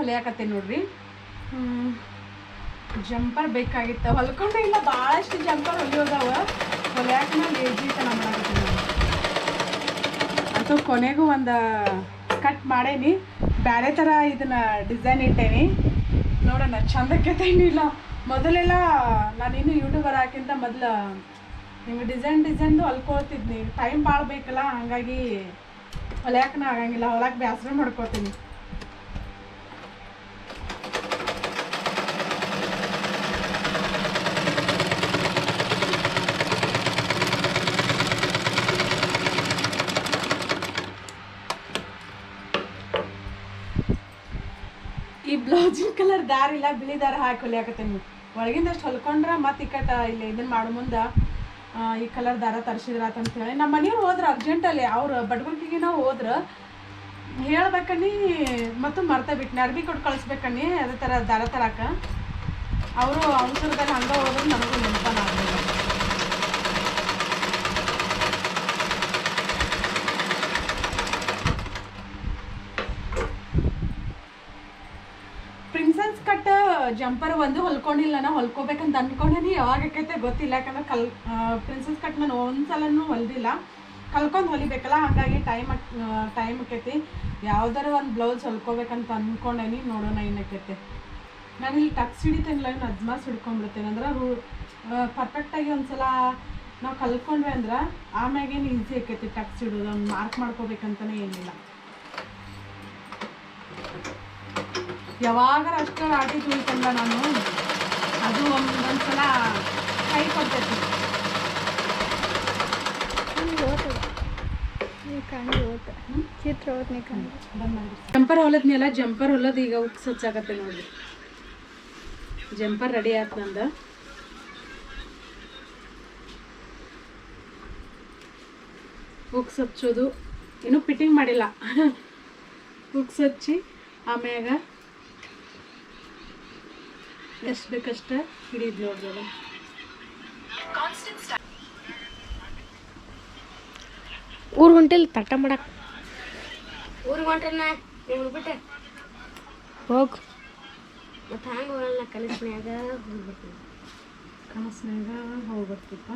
ಹೊಲಿಯಾಕತ್ತೀನಿ ನೋಡ್ರಿ. ಜಂಪರ್ ಬೇಕಾಗಿತ್ತ. ಹೊಲ್ಕೊಂಡು ಇಲ್ಲ ಭಾಳಷ್ಟು ಜಂಪರ್ ಹೊಲಿಯೋದವ. ಹೊಲಿಯಾಕ ನಾನು ಲೇಜಿತನ ಮಾಡಾಕತ್ತೀನಿ ಅದು ಕೊನೆಗೂ ಒಂದು ಕಟ್ ಮಾಡೇನಿ. ಬೇರೆ ಥರ ಇದನ್ನ ಡಿಸೈನ್ ಇಟ್ಟೇನಿ. ನೋಡೋಣ, ಚಂದಕ್ಕೆ ಇಲ್ಲ. ಮೊದಲೆಲ್ಲ ನಾನಿನ್ನು ಯೂಟ್ಯೂಬರ್ ಹಾಕಿಂತ ಮೊದಲು ನಿಮ್ಗೆ ಡಿಸೈನ್ ಡಿಸೈನ್ದು ಹೊಲ್ಕೊಳ್ತಿದ್ನಿ. ಟೈಮ್ ಭಾಳ ಬೇಕಲ್ಲ, ಹಾಗಾಗಿ ಹೊಲಿಯಾಕನ ಆಗಂಗಿಲ್ಲ. ಹೊಲಕ್ಕೆ ಬೇಸರ ಮಾಡ್ಕೊತೀನಿ ಈ ಬ್ಲೌಸಿನ ಕಲರ್ ದಾರ ಇಲ್ಲ, ಬಿಳಿ ದಾರ ಹಾಕಿ ಹೊಲಿಯಾಕತ್ತೀನಿ ಒಳಗಿಂದಷ್ಟು ಹೊಲ್ಕೊಂಡ್ರೆ ಮತ್ತೆ ಇಕ್ಕಟ ಇಲ್ಲಿ ಇದನ್ನ ಮಾಡೋ ಮುಂದೆ ಈ ಕಲರ್ ದಾರ ತರಿಸಿದ್ರ ಅಂತ ಹೇಳಿ. ನಮ್ಮ ಮನೆಯವ್ರು ಹೋದ್ರ ಅರ್ಜೆಂಟಲ್ಲಿ ಅವ್ರು ನಾವು ಹೋದ್ರ ಹೇಳ್ಬೇಕನ್ನಿ ಮತ್ತು ಮರ್ತ ಬಿಟ್ನಿ, ಅರ್ಬಿ ಕೊಟ್ಟು ಕಳಿಸ್ಬೇಕನ್ನಿ ಅದೇ ಥರ ದಾರ ತರಾಕ. ಅವರು ಅವಸರದಲ್ಲಿ ಹಂಗೆ ಹೋದ್ರೆ ನನಗೂ ನೆನಪ ಪ್ರಿನ್ಸೆಸ್ ಕಟ್ ಜಂಪರ್ ಒಂದು ಹೊಲ್ಕೊಂಡಿಲ್ಲ, ನಾ ಹೊಲ್ಕೋಬೇಕಂತ ಅನ್ಕೊಂಡೇನಿ. ಯಾವಾಗ ಆಕೈತೆ ಗೊತ್ತಿಲ್ಲ, ಯಾಕಂದ್ರೆ ಕಲ್ ಪ್ರಿನ್ಸೆಸ್ ಕಟ್ ನಾನು ಒಂದ್ಸಲನೂ ಹೊಲ್ದಿಲ್ಲ. ಕಲ್ಕೊಂಡು ಹೊಲಿಬೇಕಲ್ಲ, ಹಾಗಾಗಿ ಟೈಮ್ ಟೈಮ್ ಆಕೈತಿ. ಯಾವ್ದಾರ ಒಂದು ಬ್ಲೌಸ್ ಹೊಲ್ಕೋಬೇಕಂತ ಅನ್ಕೊಂಡೇನಿ, ನೋಡೋಣ ಏನಕ್ಕೈತೆ ನಾನು ಇಲ್ಲಿ ಟಕ್ಸ್ ಹಿಡಿತೇನಿಲ್ಲ ಇನ್ನು ಅಜ್ಮಾಸ್ ಹಿಡ್ಕೊಂಡ್ಬಿಡ್ತೇನೆ. ಅಂದ್ರೆ ರೂ ಪರ್ಫೆಕ್ಟಾಗಿ ಒಂದ್ಸಲ ನಾವು ಕಲ್ತ್ಕೊಂಡ್ವಿ ಅಂದ್ರೆ, ಆಮ್ಯಾಗೇನು ಈಸಿ ಆಕೈತಿ ಟಕ್ಸ್ ಹಿಡೋದು ಮಾರ್ಕ್ ಮಾಡ್ಕೋಬೇಕಂತಲೇ ಏನಿಲ್ಲ. ಯಾವಾಗಾರ ಅಷ್ಟು ರಾಟಿ ತುಳಿತಲ್ಲ ನಾನು. ಅದು ಒಂದೊಂದ್ಸಲ ಕೈ ಕೊಡ್ತೈತಿ ಜಂಪರ್ ಹೊಲದ್ನೆಲ್ಲ ಜಂಪರ್ ಹೊಲದ್ ಈಗ ಉಕ್ಸ್ ಹಚ್ಚಾಕತ್ತೆ ನೋಡ್ರಿ. ಜಂಪರ್ ರೆಡಿ ಆಯ್ತು ನಂದ. ಉಕ್ಸ್ ಹಚ್ಚೋದು ಇನ್ನೂ ಫಿಟ್ಟಿಂಗ್ ಮಾಡಿಲ್ಲ. ಉಕ್ಸ್ ಹಚ್ಚಿ ಆಮ್ಯಾಗ ಎಷ್ಟು ಬೇಕಷ್ಟ ಹಿಡಿದ್ ನೋಡ್ರಿ ಅದು. ಊರ್ ಹೊಂಟಿಲ್ಲ ತಟ್ಟ ಮಾಡಕ್. ಊರಿಗೆ ಹೊಂಟ್ರನ? ಇವ್ರು ಬಿಟ್ಟೆ ಹೋಗ್. ಮತ್ತು ಹಂಗೆ ಹೋಗಲ್ಲ ಕನಸಿನ್ಯಾಗ? ಹೋಗ್ಬಿಡ್ತೀನಿ. ಕನಸ್ನ್ಯಾಗ ಹೋಗ್ಬರ್ತಿಪ್ಪ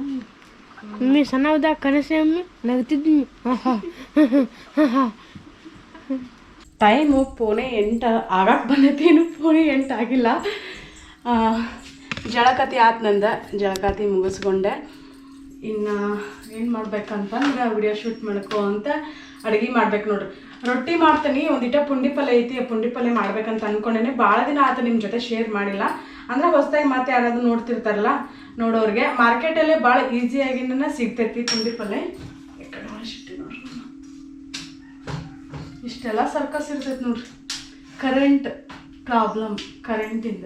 ಮಮ್ಮಿ ಸಣ್ಣದಾಗ ಕನಸೆ ಅಮ್ಮಿ ನಗ್ತಿದ್ನಿ. ಟೈಮು ಪೋಣೆ ಎಂಟು ಆಗಕ್ಕೆ ಬಂದೈತಿ ಏನು ಪೋಣೆ ಎಂಟು ಆಗಿಲ್ಲ. ಜಳಕತಿ ಆತ್ ನಂದ. ಜಳಕಾತಿ ಮುಗಿಸ್ಕೊಂಡೆ. ಇನ್ನು ಏನು ಮಾಡ್ಬೇಕಂತಂದ್ರೆ ವಿಡಿಯೋ ಶೂಟ್ ಮಾಡ್ಕೋ ಅಂತ ಅಡುಗೆ ಮಾಡ್ಬೇಕು ನೋಡ್ರಿ. ರೊಟ್ಟಿ ಮಾಡ್ತೀನಿ, ಒಂದಿಟ ಪುಂಡಿ ಪಲ್ಯ ಐತಿ ಪುಂಡಿ ಪಲ್ಯ ಮಾಡ್ಬೇಕಂತ ಅನ್ಕೊಂಡೇನೆ ಭಾಳ ದಿನ ಆತ ನಿಮ್ಮ ಜೊತೆ ಶೇರ್ ಮಾಡಿಲ್ಲ. ಅಂದ್ರೆ ಹೊಸದಾಗಿ ಮತ್ತೆ ಯಾರಾದ್ರೂ ನೋಡ್ತಿರ್ತಾರಲ್ಲ, ನೋಡೋರಿಗೆ ಮಾರ್ಕೆಟಲ್ಲೇ ಭಾಳ ಈಸಿಯಾಗಿನ ಸಿಗ್ತೈತಿ ಪುಂಡಿ ಪಲ್ಯ. ಇಷ್ಟೆಲ್ಲ ಸರ್ಕಸ್ ಇರ್ತೈತೆ ನೋಡ್ರಿ. ಕರೆಂಟ್ ಪ್ರಾಬ್ಲಮ್ ಕರೆಂಟಿಂದ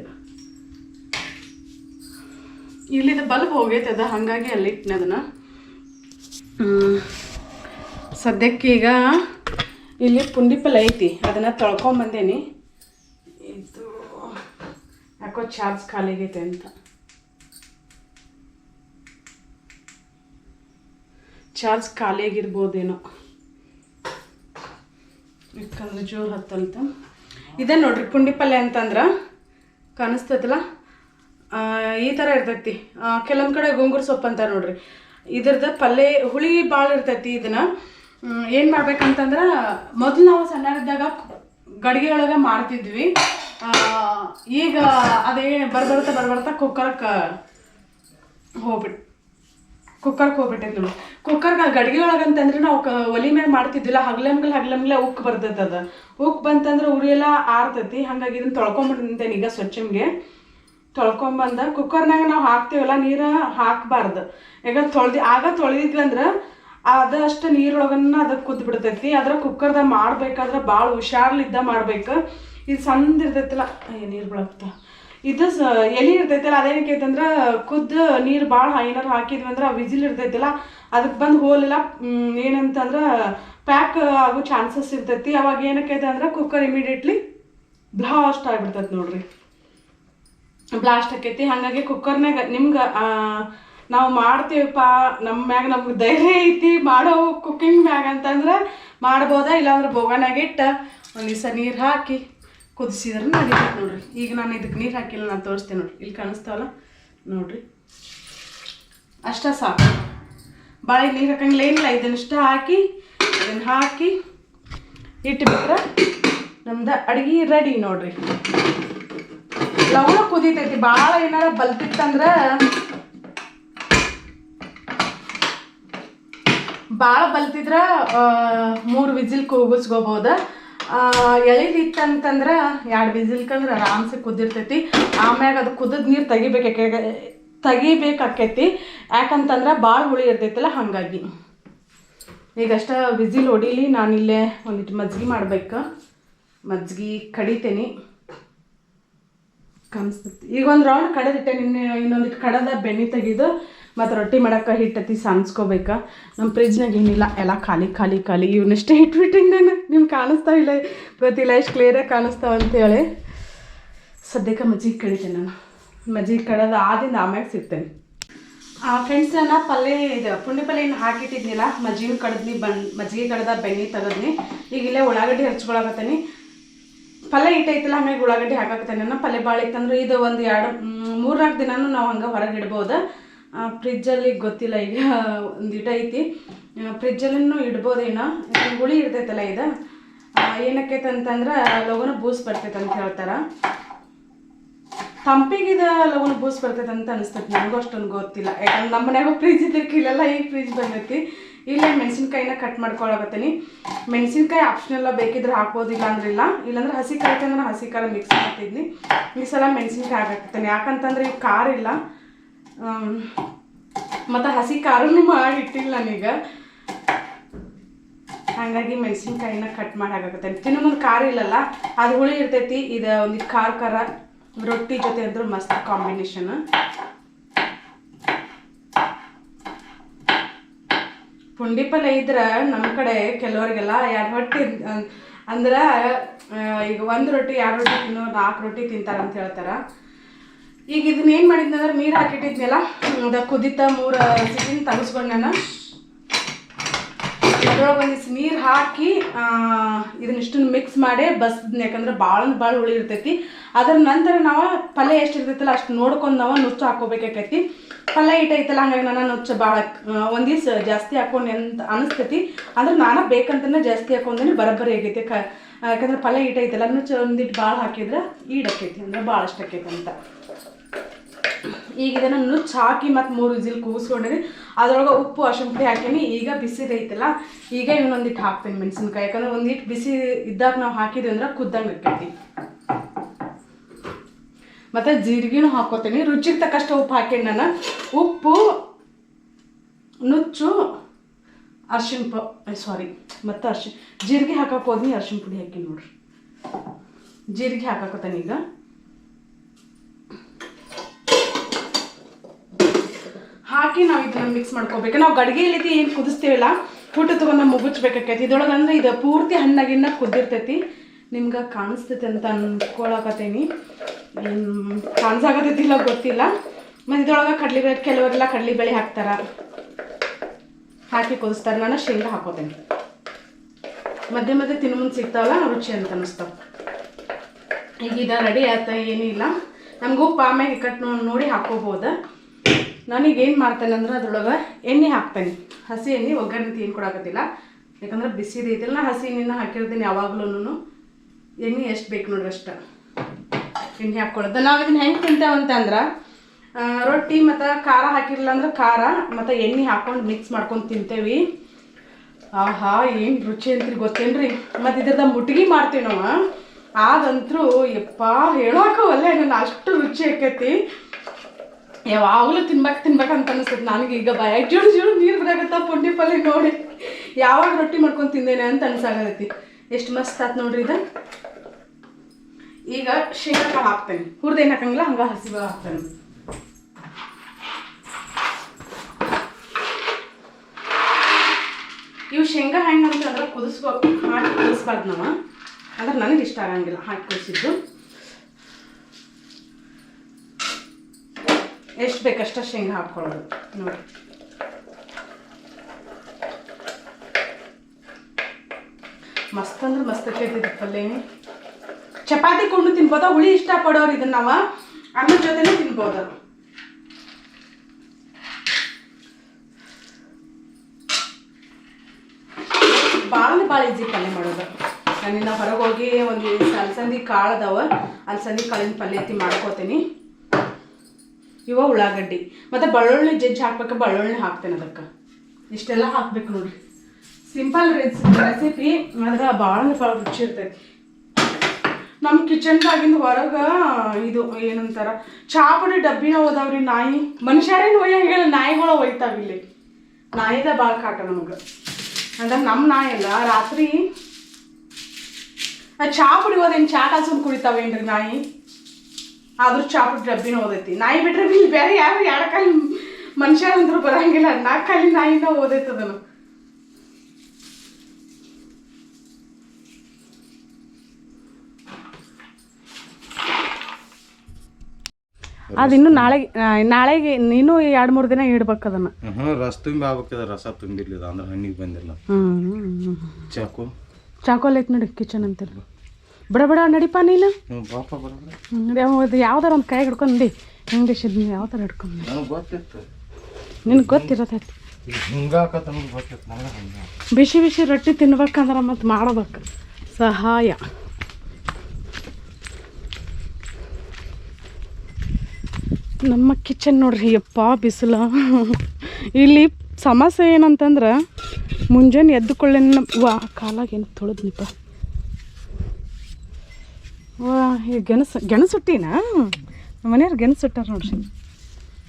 ಇಲ್ಲಿದ ಬಲ್ಬ್ ಹೋಗೈತೆ ಅದ, ಹಾಗಾಗಿ ಅಲ್ಲಿ ಅದನ್ನ. ಸದ್ಯಕ್ಕೆ ಈಗ ಇಲ್ಲಿ ಪುಂಡಿ ಪಲ್ಲೆ ಐತಿ, ಅದನ್ನು ತೊಳ್ಕೊಂಬಂದೇನಿ ಇದು ಯಾಕೋ ಚಾರ್ಜ್ ಖಾಲಿ ಆಗೈತೆ ಅಂತ. ಚಾರ್ಜ್ ಖಾಲಿಯಾಗಿರ್ಬೋದೇನೋ ಯಾಕಂದ್ರೆ ಜೋರು ಹತ್ತಂತ ಇದೇ ನೋಡ್ರಿ ಪುಂಡಿ ಅಂತಂದ್ರೆ ಕಾಣಿಸ್ತದಲ್ಲ ಈ ಥರ ಇರ್ತೈತಿ. ಕೆಲವೊಂದು ಕಡೆ ಗೋಂಗೂರ ಸೊಪ್ಪು ಅಂತ ನೋಡ್ರಿ. ಇದ್ರದ್ದು ಪಲ್ಯ ಹುಳಿ ಭಾಳ ಇರ್ತೈತಿ ಇದನ್ನು. ಏನು ಮಾಡ್ಬೇಕಂತಂದ್ರೆ ಮೊದಲು ನಾವು ಸಣ್ಣರಿದ್ದಾಗ ಗಡಿಗೆ ಒಳಗೆ ಮಾಡ್ತಿದ್ವಿ ಈಗ ಅದೇ ಬರ್ಬರ್ತಾ ಬರ್ಬರ್ತಾ ಕುಕ್ಕರ್ಗೆ ಹೋಗ್ಬಿಟ್ಟು ಕುಕ್ಕರ್ಗೆ ಹೋಗ್ಬಿಟ್ಟೈತೆ ನೋಡಿ. ಕುಕ್ಕರ್ಗೆ ಗಡಿಗೆ ಒಳಗೆ ಅಂತಂದ್ರೆ ನಾವು ಕ, ಒಲಿ ಮೇಲೆ ಮಾಡ್ತಿದ್ದಿಲ್ಲ. ಹಗ್ಲಂಗ್ಲ ಹಗ್ಲಂಗ್ಲ ಉಕ್ಕು ಬರ್ತೈತೆ ಅದು. ಉಕ್ ಬಂತಂದ್ರೆ ಉರಿ ಎಲ್ಲ ಆರ್ತೈತಿ. ಹಾಗಾಗಿ ಇದನ್ನ ತೊಳ್ಕೊಂಬಿಟ್ಟಿದ್ದೇನೆ ಈಗ ಸ್ವಚ್ಛಮ್ಗೆ ತೊಳ್ಕೊಂಬಂದ ಕುಕ್ಕರ್ನಾಗ ನಾವು ಹಾಕ್ತೀವಲ್ಲ, ನೀರು ಹಾಕಬಾರ್ದು. ಈಗ ತೊಳ್ದು, ಆಗ ತೊಳೆದಿದ್ವಿ ಅಂದ್ರೆ ಅದಷ್ಟು ನೀರೊಳಗನ್ನ ಅದಕ್ಕೆ ಕುದ್ದು ಬಿಡ್ತೈತಿ. ಅದ್ರ ಕುಕ್ಕರ್ದಾಗ ಮಾಡ್ಬೇಕಾದ್ರೆ ಭಾಳ ಹುಷಾರ್ಲಿದ್ದ ಮಾಡ್ಬೇಕು. ಇದು ಸಣ್ಣ ಇರ್ತೈತಲ್ಲ ನೀರು ಬೆಳಗ್ತ ಇದು ಸ, ಎಲೆ ಇರ್ತೈತಲ್ಲ ಅದೇನಕ್ಕೆ ಐತಂದ್ರೆ ಕುದ್ದು ನೀರು ಭಾಳ ಏನಾರು ಹಾಕಿದ್ವಿ ಅಂದ್ರೆ ಆ ವಿಜಿಲ್ ಇರ್ತೈತಲ್ಲ ಅದಕ್ಕೆ ಬಂದು ಹೋಲೆಲ್ಲ ಏನಂತಂದ್ರೆ ಪ್ಯಾಕ್ ಆಗೋ ಚಾನ್ಸಸ್ ಇರ್ತೈತಿ. ಅವಾಗ ಏನಕ್ಕೆ ಅಂದ್ರೆ ಕುಕ್ಕರ್ ಇಮಿಡಿಯೇಟ್ಲಿ ಬ್ಲಾಸ್ಟ್ ಆಗಿಬಿಡ್ತೈತೆ ನೋಡ್ರಿ. ಬ್ಲಾಸ್ಟ್ ಆಕೈತಿ. ಹಾಗಾಗಿ ಕುಕ್ಕರ್ನಾಗ ನಿಮ್ಗೆ ನಾವು ಮಾಡ್ತೀವಪ್ಪ ನಮ್ಮ ಮ್ಯಾಗ ನಮ್ಗೆ ಧೈರ್ಯ ಐತಿ, ಮಾಡೋ ಕುಕ್ಕಿಂಗ್ ಮ್ಯಾಗ ಅಂತಂದ್ರೆ ಮಾಡ್ಬೋದಾ, ಇಲ್ಲಾಂದ್ರೆ ಬೋಗನಾಗ ಇಟ್ಟು ಒಂದು ದಿವಸ ನೀರು ಹಾಕಿ ಕುದಿಸಿದ್ರೆ ನಡೀತೈತೆ ನೋಡ್ರಿ. ಈಗ ನಾನು ಇದಕ್ಕೆ ನೀರು ಹಾಕಿಲ್ಲ, ನಾನು ತೋರಿಸ್ತೀನಿ ನೋಡ್ರಿ. ಇಲ್ಲಿ ಕಾಣಿಸ್ತಾವಲ್ಲ? ನೋಡ್ರಿ. ಅಷ್ಟ ಸಾಕು. ಭಾಳ ನೀರು ಹಾಕಂಗಿಲ್ಲ, ಏನಿಲ್ಲ ಇದನ್ನಿಷ್ಟ ಹಾಕಿ ಇದನ್ನು ಹಾಕಿ ಇಟ್ಬಿಟ್ರೆ ನಮ್ದು ಅಡುಗೆ ರೆಡಿ ನೋಡ್ರಿ. ಲವಣ ಕುದೀತೈತಿ ಭಾಳ ಏನಾರ ಬಲ್ತಿತ್ತಂದ್ರ ಭಾಳ ಬಲ್ತಿದ್ರ ಮೂರು ವಿಜಿಲ್ ಕೂಗಿಸ್ಕೋಬೋದು. ಎಳಿದಿತ್ತಂತಂದ್ರೆ ಎರಡು ವಿಜಿಲ್ಕಂದ್ರೆ ಆರಾಮ್ಸೆ ಕುದಿರ್ತೈತಿ. ಆಮ್ಯಾಗ ಅದು ಕುದಿದ ನೀರು ತೆಗಿಬೇಕು ತೆಗಿಬೇಕಾಕೈತಿ. ಯಾಕಂತಂದ್ರೆ ಭಾಳ ಹುಳಿ ಇರ್ತೈತಲ್ಲ, ಹಾಗಾಗಿ. ಈಗಷ್ಟ ವಿಜಿಲ್ ಹೊಡೀಲಿ, ನಾನಿಲ್ಲೇ ಒಂದಿಟ್ಟು ಮಜ್ಜಿಗೆ ಮಾಡ್ಬೇಕು. ಮಜ್ಜಿಗೆ ಕಡಿತೇನೆ. ಕಾಣಿಸ್ತೈತಿ ಈಗ ಒಂದು ರೌಂಡ್ ಕಡದಿಟ್ಟೆ ನಿನ್ನೆ ಇನ್ನೊಂದಿಟ್ಟು ಕಡದ ಬೆಣ್ಣೆ ತೆಗೆದು ಮತ್ತು ರೊಟ್ಟಿ ಮಾಡೋಕೆ ಹಿಟ್ಟತಿ ಸಾನ್ಸ್ಕೋಬೇಕಾ. ನಮ್ಮ ಫ್ರಿಜ್ನಾಗ ಏನಿಲ್ಲ, ಎಲ್ಲ ಖಾಲಿ ಖಾಲಿ ಖಾಲಿ. ಇವನಷ್ಟೇ ಇಟ್ಬಿಟ್ಟಿನಿ ನಾನು. ನಿಮ್ಗೆ ಕಾಣಿಸ್ತಾ ಇಲ್ಲ. ಗೊತ್ತಿಲ್ಲ, ಎಷ್ಟು ಕ್ಲಿಯರಾಗಿ ಕಾಣಿಸ್ತಾವ ಅಂತೇಳಿ ಸದ್ಯಕ್ಕೆ ಮಜ್ಜಿಗೆ ಕಡಿತೇನೆ ನಾನು. ಮಜ್ಜಿಗೆ ಕಡದ ಆದಿಂದ ಆಮ್ಯಾಗ ಸಿಗ್ತೇನೆ. ಫ್ರೆಂಡ್ಸ್ ನಾನು ಪಲ್ಯ ಇದು, ಪುಂಡಿ ಪಲ್ಯ ಏನು ಹಾಕಿಟ್ಟಿದ್ನಿಲ್ಲ ಮಜ್ಜಿಗೆ ಕಡದ್ನಿ ಬನ್ ಮಜ್ಜಿಗೆ ಕಡದ ಬೆಣ್ಣೆ ತಗದ್ನಿ. ಈಗ ಇಲ್ಲೇ ಉಳ್ಳಾಗಡ್ಡಿ ಹಚ್ಕೊಳಕತ್ತೀನಿ ಪಲ್ಯ ಐತಲ್ಲ ಆಮೇಲೆ ಉಳ್ಳಾಗಡ್ಡಿ ಹಾಕಾಕತ್ತೇನೆ ನಾನು. ಪಲ್ಲೆ ಭಾಳ ಇತ್ತಂದ್ರೆ ಇದು ಒಂದು ಎರಡು ಮೂರ್ನಾಲ್ಕು ದಿನಾನು ನಾವು ಹಂಗೆ ಹೊರಗೆ ಇಡ್ಬೋದು. ಫ್ರಿಜ್ಜಲ್ಲಿ ಗೊತ್ತಿಲ್ಲ ಈಗ ಒಂದು ಇಟ ಐತಿ. ಫ್ರಿಜ್ಜಲ್ಲೂ ಇಡ್ಬೋದೇನೋ. ಹುಳಿ ಇರ್ತೈತಲ್ಲ ಇದು. ಏನಕ್ಕೈತೆ ಅಂತಂದ್ರೆ ಲಗುನ ಬೂಸ್ ಬರ್ತೈತೆ ಅಂತ ಹೇಳ್ತಾರೆ. ತಂಪಿಗೆ ಇದು ಲವಣ ಬೂಸ್ ಬರ್ತೈತೆ ಅಂತ ಅನಿಸ್ತೈತಿ, ನನಗೂ ಅಷ್ಟೊಂದು ಗೊತ್ತಿಲ್ಲ. ಯಾಕಂದ್ರೆ ನಮ್ಮ ಮನ್ಯಾಗ ಫ್ರಿಜ್ ಇದ್ದಿರ್ಕಿಲ್ಲ ಈಗ ಫ್ರಿಜ್ ಬಂದೈತಿ. ಇಲ್ಲೇ ಮೆಣಸಿನ್ಕಾಯಿನ ಕಟ್ ಮಾಡ್ಕೊಳಕತ್ತೀನಿ. ಮೆಣಸಿನ್ಕಾಯಿ ಆಪ್ಷನಲ್ಲ ಬೇಕಿದ್ರೆ ಹಾಕ್ಬೋದಿಲ್ಲ ಅಂದ್ರೆ ಇಲ್ಲ ಇಲ್ಲಾಂದ್ರೆ ಹಸಿ ಕಾಯಿ ಅಂದ್ರೆ ಹಸಿ ಖಾರ ಮಿಕ್ಸ್ ಮಾಡ್ತಿದ್ನಿ. ಈ ಸಲ ಮೆಣಸಿನ್ಕಾಯಿ ಹಾಕಾಕತ್ತೀನಿ. ಯಾಕಂತಂದ್ರೆ ಈಗ ಖಾರ ಇಲ್ಲ. ಮತ್ತು ಹಸಿ ಖಾರನೂ ಮಾಡಿ ಇಟ್ಟಿಲ್ಲ ನಾನೀಗ. ಹಾಗಾಗಿ ಮೆಣಸಿನ್ಕಾಯಿನ ಕಟ್ ಮಾಡಿ ಹಾಕಾಕತ್ತೇನೆ. ತಿನ್ನೋ ಮುಂದೆ ಖಾರ ಇಲ್ಲಲ್ಲ, ಅದು ಹುಳಿ ಇರ್ತೈತಿ. ಇದು ಒಂದು ಖಾರ ಖಾರ, ರೊಟ್ಟಿ ಜೊತೆ ಅಂದ್ರೆ ಮಸ್ತ್ ಕಾಂಬಿನೇಷನ್ ಪುಂಡಿ ಪಲ್ಯ ಇದ್ರೆ ನಮ್ಮ ಕಡೆ ಕೆಲವರಿಗೆಲ್ಲ ಎರಡು ರೊಟ್ಟಿ ಅಂದ್ರೆ ಈಗ ಒಂದು ರೊಟ್ಟಿ, ಎರಡು ರೊಟ್ಟಿ ತಿನ್ನೋ ನಾಲ್ಕು ರೊಟ್ಟಿ ತಿಂತಾರ ಅಂತ ಹೇಳ್ತಾರೆ. ಈಗ ಇದನ್ನ ಏನು ಮಾಡಿದ್ನಂದ್ರೆ ನೀರು ಹಾಕಿಟ್ಟಿದ್ನಲ್ಲ ಅದು ಕುದಿತ ಮೂರು ಸಿಟಿನ ತೆಗೆಸ್ಕೊಂಡು ನಾನು ಅದ್ರೊಳಗೆ ಒಂದಿಷ್ಟು ನೀರು ಹಾಕಿ ಇದನ್ನಿಷ್ಟನ್ನು ಮಿಕ್ಸ್ ಮಾಡಿ ಬಸ್ದಿದ್ನಿ ಯಾಕಂದ್ರೆ ಭಾಳ ಭಾಳ ಹುಳಿ ಇರ್ತೈತಿ. ಅದ್ರ ನಂತರ ನಾವು ಪಲ್ಯ ಎಷ್ಟು ಇರ್ತೈತಲ್ಲ ಅಷ್ಟು ನೋಡ್ಕೊಂಡು ನಾವು ನುಚ್ಚು ಹಾಕೋಬೇಕಾಕೈತಿ. ಪಲ್ಯ ಇಟ್ಟೈತಲ್ಲ ಹಂಗಾಗಿ ನಾನು ನುಚ್ಚು ಭಾಳ ಒಂದು ದಿವ್ಸ ಜಾಸ್ತಿ ಹಾಕೊಂಡು ಅಂತ ಅನಿಸ್ತೈತಿ. ಅಂದ್ರೆ ನಾನು ಬೇಕಂತನೇ ಜಾಸ್ತಿ ಹಾಕೊಂಡೇ ಬರೋಬ್ಬರಿ ಆಗೈತಿ. ಕ ಯಾಕಂದ್ರೆ ಪಲ್ಯ ಇಟ್ಟೈತಲ್ಲ ನುಚ್ಚು ಒಂದಿಟ್ಟು ಭಾಳ ಹಾಕಿದ್ರೆ ಈಡಾಕೈತಿ ಅಂದ್ರೆ ಭಾಳಷ್ಟು ಆಕೈತಿ ಅಂತ ಈಗ ಇದನ್ನು ನುಚ್ಚು ಹಾಕಿ ಮತ್ತು ಮೂರು ವಿಸಿಲ್ ಕೂಗಿಸ್ಕೊಂಡಿರಿ ಅದರೊಳಗೆ ಉಪ್ಪು ಅಶುಂಠಿ ಹಾಕೀನಿ. ಈಗ ಬಿಸಿದೈತಲ್ಲ ಈಗ ಇನ್ನೊಂದಿಟ್ಟು ಹಾಕ್ತೀನಿ ಮೆಣಸಿನ್ಕಾಯಿ. ಯಾಕಂದ್ರೆ ಒಂದಿಟ್ಟು ಬಿಸಿ ಇದ್ದಾಗ ನಾವು ಹಾಕಿದ್ವಿ ಅಂದ್ರೆ ಕುದ್ದಂಗೆ ಇಟ್ಟಿರ್ತೀವಿ ಮತ್ತು ಜೀರಿಗೆನೂ ಹಾಕೋತೀನಿ. ರುಚಿಗೆ ತಕ್ಕಷ್ಟು ಉಪ್ಪು ಹಾಕೀನಿ ನಾನು. ಉಪ್ಪು, ನುಚ್ಚು ಅರ್ಶಿನ ಪ ಸಾರಿ ಮತ್ತು ಅರ್ಶಿ, ಜೀರಿಗೆ ಹಾಕಕ್ಕೆ ಹೋದ್ನಿ ಅರ್ಶಿನ ಪುಡಿ ಹಾಕಿ ನೋಡ್ರಿ. ಜೀರಿಗೆ ಹಾಕಾಕತ್ತಾನೆ ಈಗ. ಹಾಕಿ ನಾವು ಇದನ್ನ ಮಿಕ್ಸ್ ಮಾಡ್ಕೋಬೇಕು. ನಾವು ಗಡಿಗೆಯಲ್ಲಿ ಏನು ಕುದಿಸ್ತೀವಲ್ಲ, ಊಟ ತೊಗೊಂಡು ನಾವು ಮುಗಿಸ್ಬೇಕಾಕೈತಿ ಇದ್ರೊಳಗೆ ಅಂದ್ರೆ ಇದು ಪೂರ್ತಿ ಹಣ್ಣಾಗಿನ್ನ ಕುದ್ದಿರ್ತೈತಿ. ನಿಮ್ಗೆ ಕಾಣಿಸ್ತೈತಿ ಅಂತ ಅನ್ಕೊಳಕತ್ತೀನಿ. ಕಾಣಿಸಾಕತ್ತೈತಿಲ್ಲ ಗೊತ್ತಿಲ್ಲ. ಮತ್ತು ಇದ್ರೊಳಗೆ ಕಡ್ಲಿಬೇಳೆ, ಕೆಲವರೆಲ್ಲ ಕಡ್ಲಿಬೇಳೆ ಹಾಕ್ತಾರ. ಹಾಕಿ ಕುದಿಸ್ತಾರೆ. ನಾನು ಶೇಂಗಾ ಹಾಕೋತೇನೆ. ಮಧ್ಯೆ ಮಧ್ಯೆ ತಿನ್ನು ಮುಂದೆ ಸಿಗ್ತಾವಲ್ಲ, ರುಚಿ ಅಂತ ಅನಿಸ್ತಾವ. ಈಗ ಇದು ರೆಡಿ ಆಯ್ತಾ, ಏನಿಲ್ಲ. ನಮಗೂ ಪಾಮ್ ಆಮೇಲೆ ಕಟ್ ನೋಡಿ ಹಾಕೋಬೋದು. ನಾನೀಗ ಏನು ಮಾಡ್ತೇನೆ ಅಂದ್ರೆ ಅದ್ರೊಳಗೆ ಎಣ್ಣೆ ಹಾಕ್ತೇನೆ. ಹಸಿ ಎಣ್ಣೆ, ಒಗ್ಗರಣೆ ಏನು ಕೊಡಕತ್ತಿಲ್ಲ ಯಾಕಂದ್ರೆ ಬಿಸಿ ಐತಿಲ್ಲ ನಾ ಹಸಿ ಎಣ್ಣೆನ ಹಾಕಿರ್ತೀನಿ ಯಾವಾಗ್ಲೂ ಎಣ್ಣೆ ಎಷ್ಟು ಬೇಕು ನೋಡ್ರಿ ಅಷ್ಟು. ಎಣ್ಣೆ ಹಾಕ್ಕೊಳ್ಳೋದು ನಾವು ಇದನ್ನ ಹೆಂಗೆ ತಿಂತೇವಂತಂದ್ರೆ ರೊಟ್ಟಿ ಮತ್ತು ಖಾರ ಹಾಕಿರಲಿಲ್ಲ ಅಂದ್ರೆ ಖಾರ, ಮತ್ತು ಎಣ್ಣೆ ಹಾಕ್ಕೊಂಡು ಮಿಕ್ಸ್ ಮಾಡ್ಕೊಂಡು ತಿಂತೇವಿ. ಆಹಾ, ಏನು ರುಚಿ ಅಂತೀರಿ ಗೊತ್ತೇನ್ರಿ? ಮತ್ತು ಇದ್ರದ ಮುಟ್ಗಿ ಮಾಡ್ತೀವಿ ನಾವು. ಅದಂತರೂ ಯಪ್ಪ ಹೇಳೋಕೆ ಒಲ್ಲೆ ನನ್ನ ಅಷ್ಟು ರುಚಿ ಆಕೈತಿ. ಯಾವಾಗಲೂ ತಿನ್ಬೇಕು ತಿನ್ಬೇಕು ಅಂತ ಅನಿಸ್ತೈತೆ. ನನಗೆ ಈಗ ಭಯ. ಜುಡು ಜುಡು ನೀರು ಬಿಡಾಗತ್ತ ಪುಂಡಿ ಪಲ್ಯ ನೋಡಿ. ಯಾವಾಗ ರೊಟ್ಟಿ ಮಾಡ್ಕೊಂಡು ತಿಂದೇನೆ ಅಂತ ಅನ್ಸಾಗತೈತಿ. ಎಷ್ಟು ಮಸ್ತ್ ಆತ್ ನೋಡ್ರಿ ಇದು. ಈಗ ಶೇಂಗಾ ಕಾಳು ಹಾಕ್ತೇನೆ ಹುರಿದೇನು ಹಾಕಂಗಿಲ್ಲ, ಹಂಗೆ ಹಸಿವೆ ಹಾಕ್ತೇನೆ. ಇವು ಶೇಂಗಾ ಹೆಂಗೆ ಅಂತಂದ್ರೆ ಕುದಿಸ್ಕೊ ಹಾಕಿ ಕುದಿಸ್ಬಾರ್ದು ನಾವು. ಅಂದ್ರೆ ನನಗೆ ಇಷ್ಟ ಆಗಂಗಿಲ್ಲ ಹಾಕಿ ಕುದಿಸಿದ್ದು. ಎಷ್ಟು ಬೇಕಷ್ಟ ಶೇಂಗಾ ಹಾಕ್ಕೊಳ್ಳೋದು. ನೋಡಿ. ಮಸ್ತ್ ಅಂದ್ರೆ ಮಸ್ತ್ ಆಕೈತಿ ಪಲ್ಯ. ಚಪಾತಿ ಕೊಂಡು ತಿನ್ಬೋದ? ಹುಳಿ ಇಷ್ಟಪಡೋರು ಇದನ್ನ ನಾವ? ಅನ್ನ ಜೊತೆನೇ ತಿನ್ಬೋದು? ಭಾಳ ಭಾಳ ಈಜಿ ಪಲ್ಯ ಮಾಡೋದು. ನಾನಿನ್ನ ಹೊರಗೆ ಹೋಗಿ ಒಂದು ಅಲ್ಸಂದಿ ಕಾಳು ಅದಾವ. ಅಲ್ಸಂದಿ ಕಾಳಿನ ಪಲ್ಯ ಮಾಡ್ಕೋತೀನಿ. ಇವ ಉಳ್ಳಾಗಡ್ಡಿ. ಮತ್ತು ಬೆಳ್ಳುಳ್ಳಿ ಜಜ್ಜಿ ಹಾಕ್ಬೇಕು, ಬೆಳ್ಳುಳ್ಳಿ ಹಾಕ್ತೇನೆ ಅದಕ್ಕೆ. ಇಷ್ಟೆಲ್ಲ ಹಾಕ್ಬೇಕು ನೋಡ್ರಿ. ಸಿಂಪಲ್ ರೆಸಿಪಿ ಆದ್ರೆ ಭಾಳ ಭಾಳ ರುಚಿ ಇರ್ತೈತಿ. ನಮ್ಮ ಕಿಚನ್ದಾಗಿಂದ ಹೊರಗೆ ಇದು, ಏನಂತಾರ, ಚಾಪುಡಿ ಡಬ್ಬಿನ ಹೋದಾವ್ರಿ ನಾಯಿ. ಮನುಷ್ಯರೇನು ನಾಯಿಗಳ ಒಯ್ತಾವ ಇಲ್ಲಿ. ನಾಯಿದ ಭಾಳ ಕಾಟ ನಮಗೆ. ಅಂದ್ರೆ ನಮ್ಮ ನಾಯಿ ಅಲ್ಲ, ರಾತ್ರಿ ಆ ಚಾ ಕುಡಿಯೋದೇನು ಚಾ ಕಾಸು ಕುಡಿತಾವೇನ್ರಿ ನಾಯಿ? ಆದ್ರೂ ಚಾಪು ಡಬ್ಬಿನ ಓದೈತಿ. ನಾಯಿ ಬಿಟ್ರೆ ಇಲ್ಲಿ ಬೇರೆ ಯಾರು ಎರಡು ಕಾಲಿ ಮನುಷ್ಯ ಅಂದ್ರೂ ಬರಂಗಿಲ್ಲ. ನಾಲ್ಕು ಕಾಲಿ ನಾಯಿನ ಓದೈತದನು ಅದನ್ನು. ನಾಳೆ ನಾಳೆಗೆ ನೀನು ಎರಡು ಮೂರು ದಿನ ಇಡ್ಬೇಕು ಅದನ್ನ. ರಸ ತುಂಬಿ ಆಗ್ಬೇಕದ. ರಸ ತುಂಬಿರ್ಲಿಲ್ಲ ಅಂದ್ರೆ ಹಣ್ಣಿಗೆ ಬಂದಿಲ್ಲ. ಚಾಕು? ಚಾಕೋಲ್ ಐತೆ ನೋಡಿ ಕಿಚನ್ ಅಂತಿಲ್ಲ ಬಿಡ ಬಿಡ ನಡಿಪ ನೀನು? ಯಾವ್ದಾರ ಒಂದು ಕೈ ಹಿಡ್ಕೊಂಡು ಇಂಗ್ಲೀಷ್ ನೀವು ಯಾವ ಥರ ಹಿಡ್ಕೊಂಡು ನನಗೆ ಗೊತ್ತಿರತೈತಿ ಬಿಸಿ ಬಿಸಿ ರೊಟ್ಟಿ ತಿನ್ಬೇಕಂದ್ರೆ ಮತ್ತು ಮಾಡ್ಬೇಕು. ಸಹಾಯ. ನಮ್ಮ ಕಿಚನ್ ನೋಡ್ರಿ ಯಪ್ಪ ಬಿಸಿಲ. ಇಲ್ಲಿ ಸಮಸ್ಯೆ ಏನಂತಂದ್ರೆ ಮುಂಜಾನೆ ಎದ್ದುಕೊಳ್ಳೆ ವಾ ಕಾಲಾಗ ಏನು ತೊಳೆದ್ನಿಪ್ಪ. ವಾ ಈ ಗೆಣಸು ಗೆಣಸು ಹುಟ್ಟಿನಾ? ನಮ್ಮ ಮನೆಯವ್ರು ಗೆಣಸು ಹುಟ್ಟಾರ ನೋಡ್ರಿ.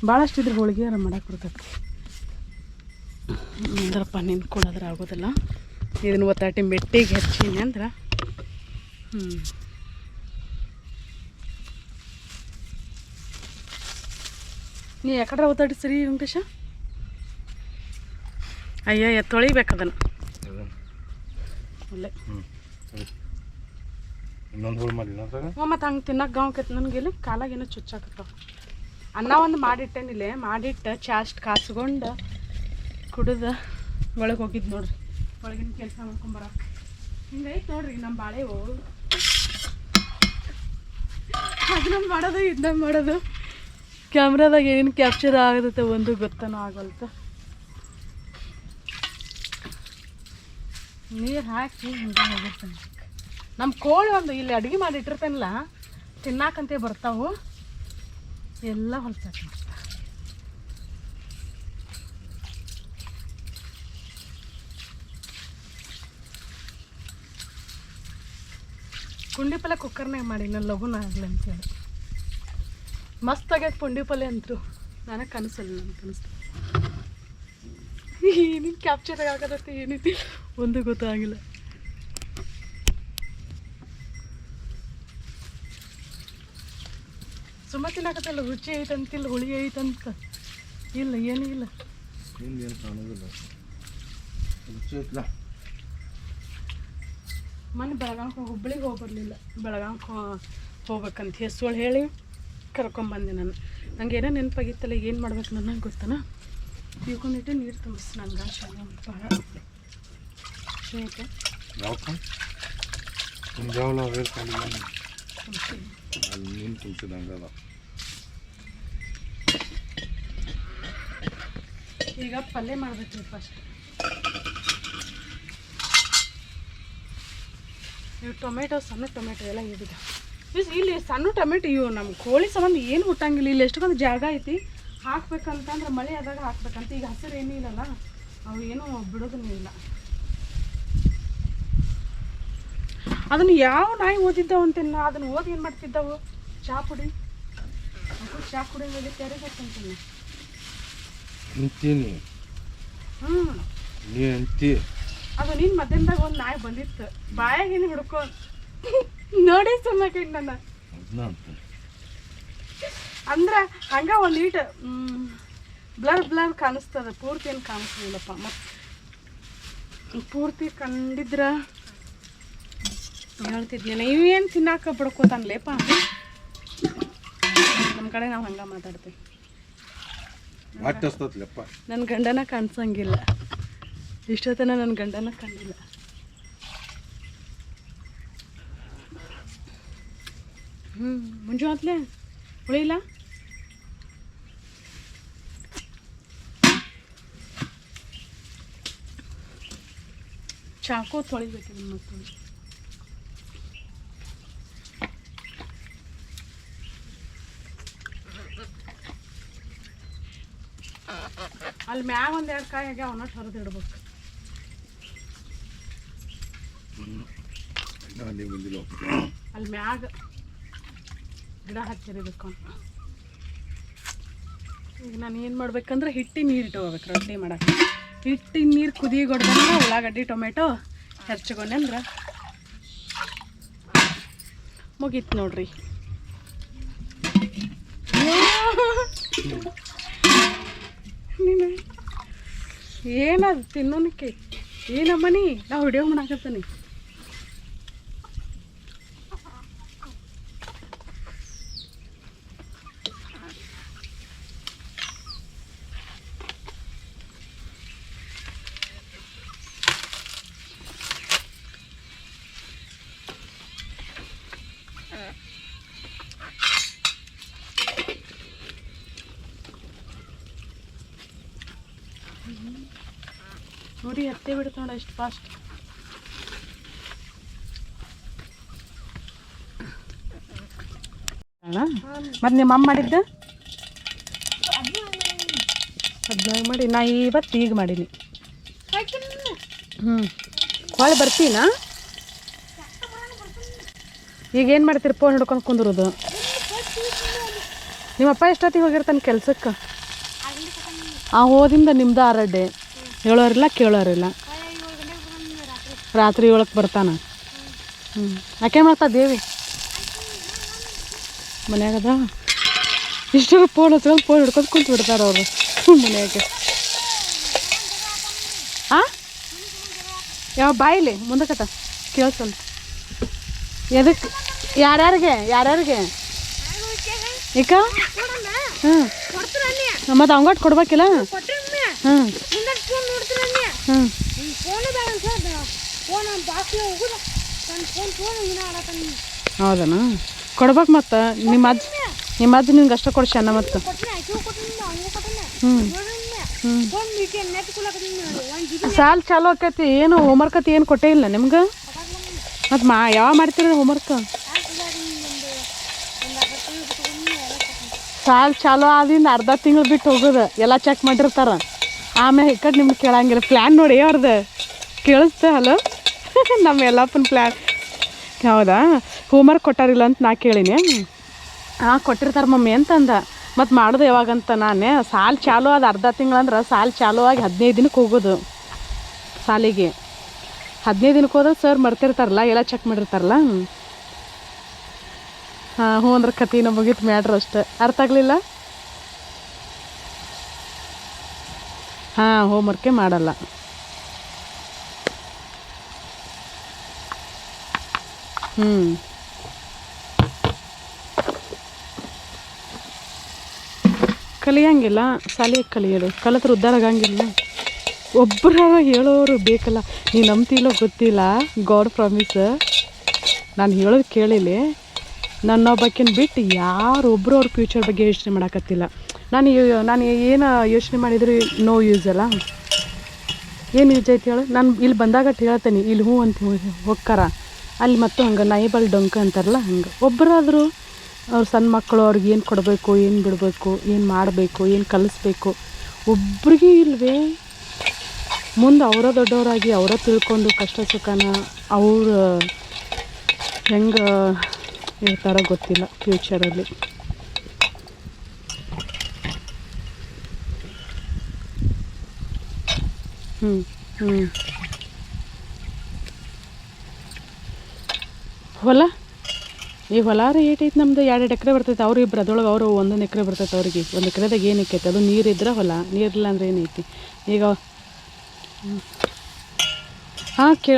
ಭಾಳಷ್ಟು ಇದ್ರೆ ಹೋಳಿಗೆ ಯಾರು ಮಾಡಕ್ಕೆ ಬರ್ತೈತಿ ಅಂದ್ರಪ್ಪ ನಿಂತ್ಕೊಳ್ಳೋದ್ರೆ ಆಗೋದಿಲ್ಲ. ಇದನ್ನು ಒತ್ತಾಟಿ ಮೆಟ್ಟಿಗೆ ಹಚ್ಚೀನಿ ಅಂದ್ರೆ. ಹ್ಞೂ ನೀ ಯಾಕಡ್ರೆ ಒತ್ತಾಡಿ ಸರಿ ವೆಂಕಟೇಶ? ಅಯ್ಯ ತೊಳಿಬೇಕು ಅದನ್ನು. ಅಲ್ಲೇ ಇನ್ನೊಂದು ಹೋಳು ಮಾಡಿಲ್ಲ ಮತ್ತೆ ಹಂಗೆ ತಿನ್ನಕ್ಕೆ ಗಾಂವ್ಕೈತೆ ನನಗೆ ಇಲ್ಲಿ ಏನೋ ಚುಚ್ಚಾಕತ್ತಾವ. ಅನ್ನ ಒಂದು ಮಾಡಿಟ್ಟೇನಿಲ್ಲೇ, ಮಾಡಿಟ್ಟು ಚಾಸ್ಟ್ ಕಾಸ್ಕೊಂಡು ಕುಡಿದು ಒಳಗೆ ಹೋಗಿದ್ದು ನೋಡ್ರಿ. ಒಳಗಿನ ಕೆಲಸ ಮಾಡ್ಕೊಂಬರಕ್ಕೆ ಹಿಂಗೈತೆ ನೋಡ್ರಿ ನಮ್ಮ ಬಾಳೆವು ಅದನ್ನ ಮಾಡೋದು ಇದನ್ನ ಮಾಡೋದು. ಕ್ಯಾಮ್ರಾದಾಗ ಏನು ಕ್ಯಾಪ್ಚರ್ ಆಗತ್ತೆ ಒಂದು ಗೊತ್ತನೋ ಆಗಲ್ತ. ನೀರು ಹಾಕಿ ಹಿಂಗೆ ಹೋಗಿರ್ತಾನೆ. ನಮ್ಮ ಕೋಳಿ ಒಂದು ಇಲ್ಲಿ ಅಡುಗೆ ಮಾಡಿ ಇಟ್ಟಿರ್ತೇನಲ್ಲ, ತಿನ್ನಾಕಂತೆ ಬರ್ತಾವು. ಎಲ್ಲ ಹೊಲ್ಸಕ್ಕೆ ಪುಂಡಿ ಪಲ್ಯ ಕುಕ್ಕರ್ನಾಗ ಮಾಡಿ ನಾನು ಲಘುನ ಆಗಲಿ ಅಂತೇಳಿ ಮಸ್ತ್ ಆಗೈತೆ ಪುಂಡಿ ಪಲ್ಯ ಅಂತರು ನನಗೆ ಕನಸಲ್ಲ ನನ್ನ ಕನಸು ಏನೇನು ಕ್ಯಾಪ್ಚರ್ ಆಗತ್ತೆ ಏನೈತಿ ಒಂದು ಗೊತ್ತಾಗಿಲ್ಲ. ತಿನ್ನಕತ್ತಲ್ಲ ರುಚಿ ಐತಂತಿಲ್ಲ ಹುಳಿ ಐತಂತ. ಇಲ್ಲ ಏನು ಇಲ್ಲ. ಏನು ಕಾಣೋದಿಲ್ಲ ರುಚಿ ಐತಲ್ಲ ಮೊನ್ನೆ ಬೆಳಗಾಂಗೆ ಹುಬ್ಬಳ್ಳಿಗೆ ಹೋಗಿ ಬರಲಿಲ್ಲ. ಬೆಳಗಾವ್ಗೆ ಹೋಗ್ಬೇಕಂತ ಹೆಸಳು ಹೇಳಿ ಕರ್ಕೊಂಬಂದೆ ನಾನು. ನಂಗೆ ಏನೋ ನೆನಪಾಗಿತ್ತಲ್ಲ ಏನು ಮಾಡ್ಬೇಕು ನನಗೆ ಗೊತ್ತಾನ? ತಿಳ್ಕೊಂಡಿಟ್ಟು ನೀರು ತುಂಬಿಸ್ ನಂಗೆ ಶಾಲೆ ಭಾಳ ಐತೆ ಯಾವಕ್ಕ ಮುಂಜಾವಲ ವೇರ್ ಖಾಲಿ ಅಲ್ಲಿ ನೀನು ತುಂಬಿಸಿದಂಗೆ ಅದ ಈಗ ಪಲ್ಯ ಮಾಡ್ಬೇಕು ಫಸ್ಟ್ ಇವು ಟೊಮೆಟೊ, ಸಣ್ಣ ಟೊಮೆಟೊ ಎಲ್ಲ ಇದಿದೆ ಇಲ್ಲಿ ಸಣ್ಣ ಟೊಮೆಟೊ ಇವು ನಮ್ಮ ಕೋಳಿ ಸಂಬಂಧ ಏನು ಹುಟ್ಟಂಗಿಲ್ಲ. ಇಲ್ಲಿ ಎಷ್ಟೊಂದು ಜಾಗ ಐತಿ. ಹಾಕ್ಬೇಕಂತಂದ್ರೆ ಮಳೆ ಆದಾಗ ಹಾಕ್ಬೇಕಂತ. ಈಗ ಹಸಿರು ಏನೂ ಇಲ್ಲಲ್ಲ, ಅವು ಏನೂ ಬಿಡೋದನ್ನೂ ಇಲ್ಲ. ಅದನ್ನು ಯಾವ ನಾಯಿ ಓದಿದ್ದಾವ ಅಂತಿಲ್ಲ. ಅದನ್ನು ಓದಿ ಏನು ಮಾಡ್ತಿದ್ದವು? ಚಾ ಪುಡಿ. ಚಾ ಪುಡಿ ಮೇಲೆ ತೆರೆಗಂತ ಅಂತೀನಿ ನೀ ಅಂತಿ. ಅದು ನಿನ್ ಮಧ್ಯಾಹ್ನದಾಗ ಒಂದು ನಾಯಿ ಬಂದಿತ್ತು. ಬಾಯಾಗೇನು ಹಿಡ್ಕೊ. ನೋಡಿ ಸುಮ್ಮನೆ ನನ್ನ. ಅದನ್ನ ಅಂತೀನಿ. ಅಂದ್ರೆ ಹಂಗ ಒಂದು ಈಟ್ ಬ್ಲರ್ ಬ್ಲರ್ ಕಾಣಿಸ್ತದ. ಪೂರ್ತಿ ಏನು ಕಾಣಿಸ್ಲಿಲ್ಲಪ್ಪ. ಮತ್ತು ಪೂರ್ತಿ ಕಂಡಿದ್ರ ಹೇಳ್ತಿದ್ನಿ. ಇವೇನು ತಿನ್ನಾಕ ಬಡ್ಕೋತಾನಲೇಪ ನಮ್ಮ ಕಡೆ ನಾವು ಹಂಗೆ ಮಾತಾಡ್ತೀವಿ. ನನ್ನ ಗಂಡನ ಕಾಣಿಸಂಗಿಲ್ಲ. ಇಷ್ಟೊತ್ತನ ನನ್ನ ಗಂಡನ ಕಂಡಿಲ್ಲ ಹ್ಞೂ ಮುಂಜು ಆತ್ಲೆ? ಉಳಿಲ್ಲ ಚಾಕು ತೊಳಿಬೇಕು ಮತ್ತು ಅಲ್ಲಿ ಮ್ಯಾಗ ಒಂದು ಎರಡು ಕಾಯಿ ಆಗ್ಯಾವ ಅವನ ಹೊರದು ಇಡ್ಬೇಕು. ಅಲ್ಲಿ ಮ್ಯಾಗ ಗಿಡ ಹಚ್ಚಿರಬೇಕು ಈಗ ನಾನು ಏನು ಮಾಡ್ಬೇಕಂದ್ರೆ ಹಿಟ್ಟಿನ ನೀರು ಇಟ್ಕೋಬೇಕು, ರೊಟ್ಟಿ ಮಾಡಕ್ಕೆ ಹಿಟ್ಟಿನ ನೀರು ಕುದಿಗೊಡ್ದಂಗೆ ಉಳ್ಳಾಗಡ್ಡಿ, ಟೊಮೆಟೊ, ಹೆರ್ಚ್ಕೊಂಡೆ ಅಂದ್ರೆ ಮುಗೀತು ನೋಡ್ರಿ ನೀನು ಏನದು ತಿನ್ನೋನಕ್ಕೆ ಏನಮ್ಮನಿ ನಾ ವಿಡಿಯೋ ಮಾಡಾಕತ್ತೀನಿ ನೋಡಿ ಹತ್ತೆ ಬಿಡುತ್ತೆ ನೋಡ ಅಷ್ಟು ಫಾಸ್ಟ್ ಮತ್ತು ನಿಮ್ಮ ಅಮ್ಮ ಮಾಡಿದ್ದ? ಹದಿನಾರು ಮಾಡಿ, ನಾ ಇವತ್ತು ಈಗ ಮಾಡೀನಿ. ಹ್ಞೂ ಹೊಳೆ ಬರ್ತೀನಾ? ಈಗ ಏನು ಮಾಡ್ತೀರಿ? ಫೋನ್ ಹಿಡ್ಕೊಂಡು ಕುಂದಿರೋದು. ನಿಮ್ಮಪ್ಪ ಎಷ್ಟೊತ್ತಿಗೆ ಹೋಗಿರ್ತಾನೆ ಕೆಲ್ಸಕ್ಕೆ? ಆ ಹೋದಿಂದ ನಿಮ್ದು ಆರಡ್ಡೆ. ಹೇಳೋರಿಲ್ಲ ಕೇಳೋರಿಲ್ಲ. ರಾತ್ರಿ ಏಳಕ್ಕೆ ಬರ್ತಾನ. ಹ್ಞೂ ಯಾಕೆ ಮಾಡ್ತಾ ದೇವಿ? ಮನ್ಯಾಗದ ಇಷ್ಟು ಫೋನ್ ಹಚ್ಕೊಂಡು ಫೋನ್ ಹಿಡ್ಕೊಂಡು ಕುಂತು ಬಿಡ್ತಾರೆ ಅವರು. ಮನೆಯಾಗೆ. ಆ? ಯಾವ ಬಾಯಿಲಿ? ಮುಂದಕ್ಕತ್ತ ಕೇಳ್ಸಲ್ಲ ಎದಕ್ಕೆ ಯಾರ್ಯಾರಿಗೆ? ಯಾರ್ಯಾರಿಗೆ? ಈಗ ಹ್ಞೂ ಮತ್ತು ಅಂಗಟ್ ಕೊಡ್ಬೇಕಿಲ್ಲ? ಹ್ಞೂ ಹ್ಞೂ ಹೌದನ? ಕೊಡ್ಬೇಕು ಮತ್ತೆ. ನಿಮ್ಮ ಅಜ್ಜ ನಿಮ್ಮ ಅಜ್ಜ ನಿನ್ಗೆ ಅಷ್ಟ ಕೊಡ್ಸ್ಯಾನ ಮತ್ತು. ಸಾಲ್ ಚಾಲು ಆಕೈತಿ. ಏನು ಹೋಮ್ವರ್ಕ್ ಅತಿ ಏನು ಕೊಟ್ಟೇ ಇಲ್ಲ ನಿಮ್ಗೆ? ಮತ್ತು ಮಾ ಯಾವಾಗ ಮಾಡ್ತೀರಿ ಹೋಮ್ವರ್ಕ್ ಸಾಲ್ ಚಾಲು ಆದಿಂದ ಅರ್ಧ ತಿಂಗಳು ಬಿಟ್ಟು ಹೋಗೋದು. ಎಲ್ಲ ಚೆಕ್ ಮಾಡಿರ್ತಾರ. ಆಮೇಲೆ ಈ ಕಡೆ ನಿಮ್ಗೆ ಕೇಳಂಗಿಲ್ಲ. ಪ್ಲ್ಯಾನ್ ನೋಡಿ ಅವ್ರದ್ದು ಕೇಳಿಸ್ತೆ, ಹಲೋ? ನಮ್ಮ ಎಲ್ಲಪ್ಪನ ಪ್ಲ್ಯಾನ್ ಹೌದಾ? ಹೋಮ್ವರ್ಕ್ ಕೊಟ್ಟಾರಿಲ್ಲ ಅಂತ ನಾ ಕೇಳೀನಿ. ಹಾಂ, ಕೊಟ್ಟಿರ್ತಾರೆ ಮಮ್ಮಿ ಅಂತಂದ. ಮತ್ತು ಮಾಡೋದು ಯಾವಾಗಂತ ನಾನೇ. ಸಾಲ್ ಚಾಲು ಅದು ಅರ್ಧ ತಿಂಗಳಂದ್ರೆ ಸಾಲ್ ಚಾಲು ಆಗಿ ಹದಿನೈದು ದಿನಕ್ಕೆ ಹೋಗೋದು. ಸಾಲಿಗೆ. ಹದಿನೈದು ದಿನಕ್ಕೆ ಹೋದ್ರೆ ಸರ್ ಮರ್ತಿರ್ತಾರಲ್ಲ ಎಲ್ಲ ಚೆಕ್ ಮಾಡಿರ್ತಾರಲ್ಲ. ಹಾಂ ಹ್ಞೂ ಅಂದ್ರೆ ಕತಿನ ಮುಗೀತು ಮ್ಯಾಟ್ರ್ ಅಷ್ಟೆ. ಅರ್ಥ ಆಗಲಿಲ್ಲ? ಹಾಂ ಹೋಮ್ವರ್ಕೇ ಮಾಡಲ್ಲ. ಹ್ಞೂ ಕಲಿಯಂಗಿಲ್ಲ ಸಾಲಿ ಕಲಿಯೋದು. ಕಲಿತ್ರ ಉದ್ಧಾರ ಆಗಂಗಿಲ್ಲ. ಒಬ್ಬರ ಹೇಳೋರು ಬೇಕಲ್ಲ. ನೀ ನಂಬ್ತಿಲ್ಲೋ ಗೊತ್ತಿಲ್ಲ ಗಾಡ್ ಪ್ರಾಮಿಸ್ ನಾನು ಹೇಳೋದು ಕೇಳಿಲ್ಲ. ನನ್ನ ಒಬ್ಬಾಕಿನ ಬಿಟ್ಟು ಯಾರೊಬ್ಬರು ಅವ್ರ ಫ್ಯೂಚರ್ ಬಗ್ಗೆ ಯೋಚನೆ ಮಾಡಕತ್ತಿಲ್ಲ. ನಾನು ನಾನು ಏನು ಯೋಚನೆ ಮಾಡಿದ್ರು ನೋ ಯೂಸ್ ಅಲ್ಲ? ಏನು ಯೂಸ್ ಐತಿ ಹೇಳು? ನಾನು ಇಲ್ಲಿ ಬಂದಾಗ ಹೇಳ್ತೇನೆ, ಇಲ್ಲಿ ಹ್ಞೂ ಅಂತ ಹೋಗ್ಕಾರ. ಅಲ್ಲಿ ಮತ್ತು ಹಂಗೆ ನೈಬಲ್ ಡೊಂಕ ಅಂತಾರಲ್ಲ ಹಂಗೆ. ಒಬ್ಬರಾದರೂ ಅವ್ರ ಸಣ್ಣ ಮಕ್ಕಳು ಅವ್ರಿಗೆ ಏನು ಕೊಡಬೇಕು, ಏನು ಬಿಡಬೇಕು, ಏನು ಮಾಡಬೇಕು, ಏನು ಕಲಿಸ್ಬೇಕು, ಒಬ್ರಿಗೆ ಇಲ್ವೇ? ಮುಂದೆ ಅವರ ದೊಡ್ಡವರಾಗಿ ಅವರ ತಿಳ್ಕೊಂಡು ಕಷ್ಟ ಸುಖನ ಅವ್ರು ಹೆಂಗೆ ಇರ್ತಾರೋ ಗೊತ್ತಿಲ್ಲ ಫ್ಯೂಚರಲ್ಲಿ ಹ್ಞೂ ಹ್ಞೂ ಹೊಲ? ಈ ಹೊಲ ರೀ ಏಟೈತೆ ನಮ್ದು ಎರಡು ಎಕರೆ ಬರ್ತೈತೆ. ಅವ್ರು ಇಬ್ರು, ಅದ್ರೊಳಗೆ ಅವರು ಒಂದೊಂದು ಎಕರೆ ಬರ್ತೈತೆ ಅವ್ರಿಗೆ. ಒಂದು ಎಕರೆದಾಗ ಏನು ಇಕ್ಕೈತೆ ಅದು? ನೀರಿದ್ರೆ ಹೊಲ? ನೀರಿಲ್ಲ ಅಂದ್ರೆ ಏನೈತಿ ಈಗ ಹಾಂ ಕೇ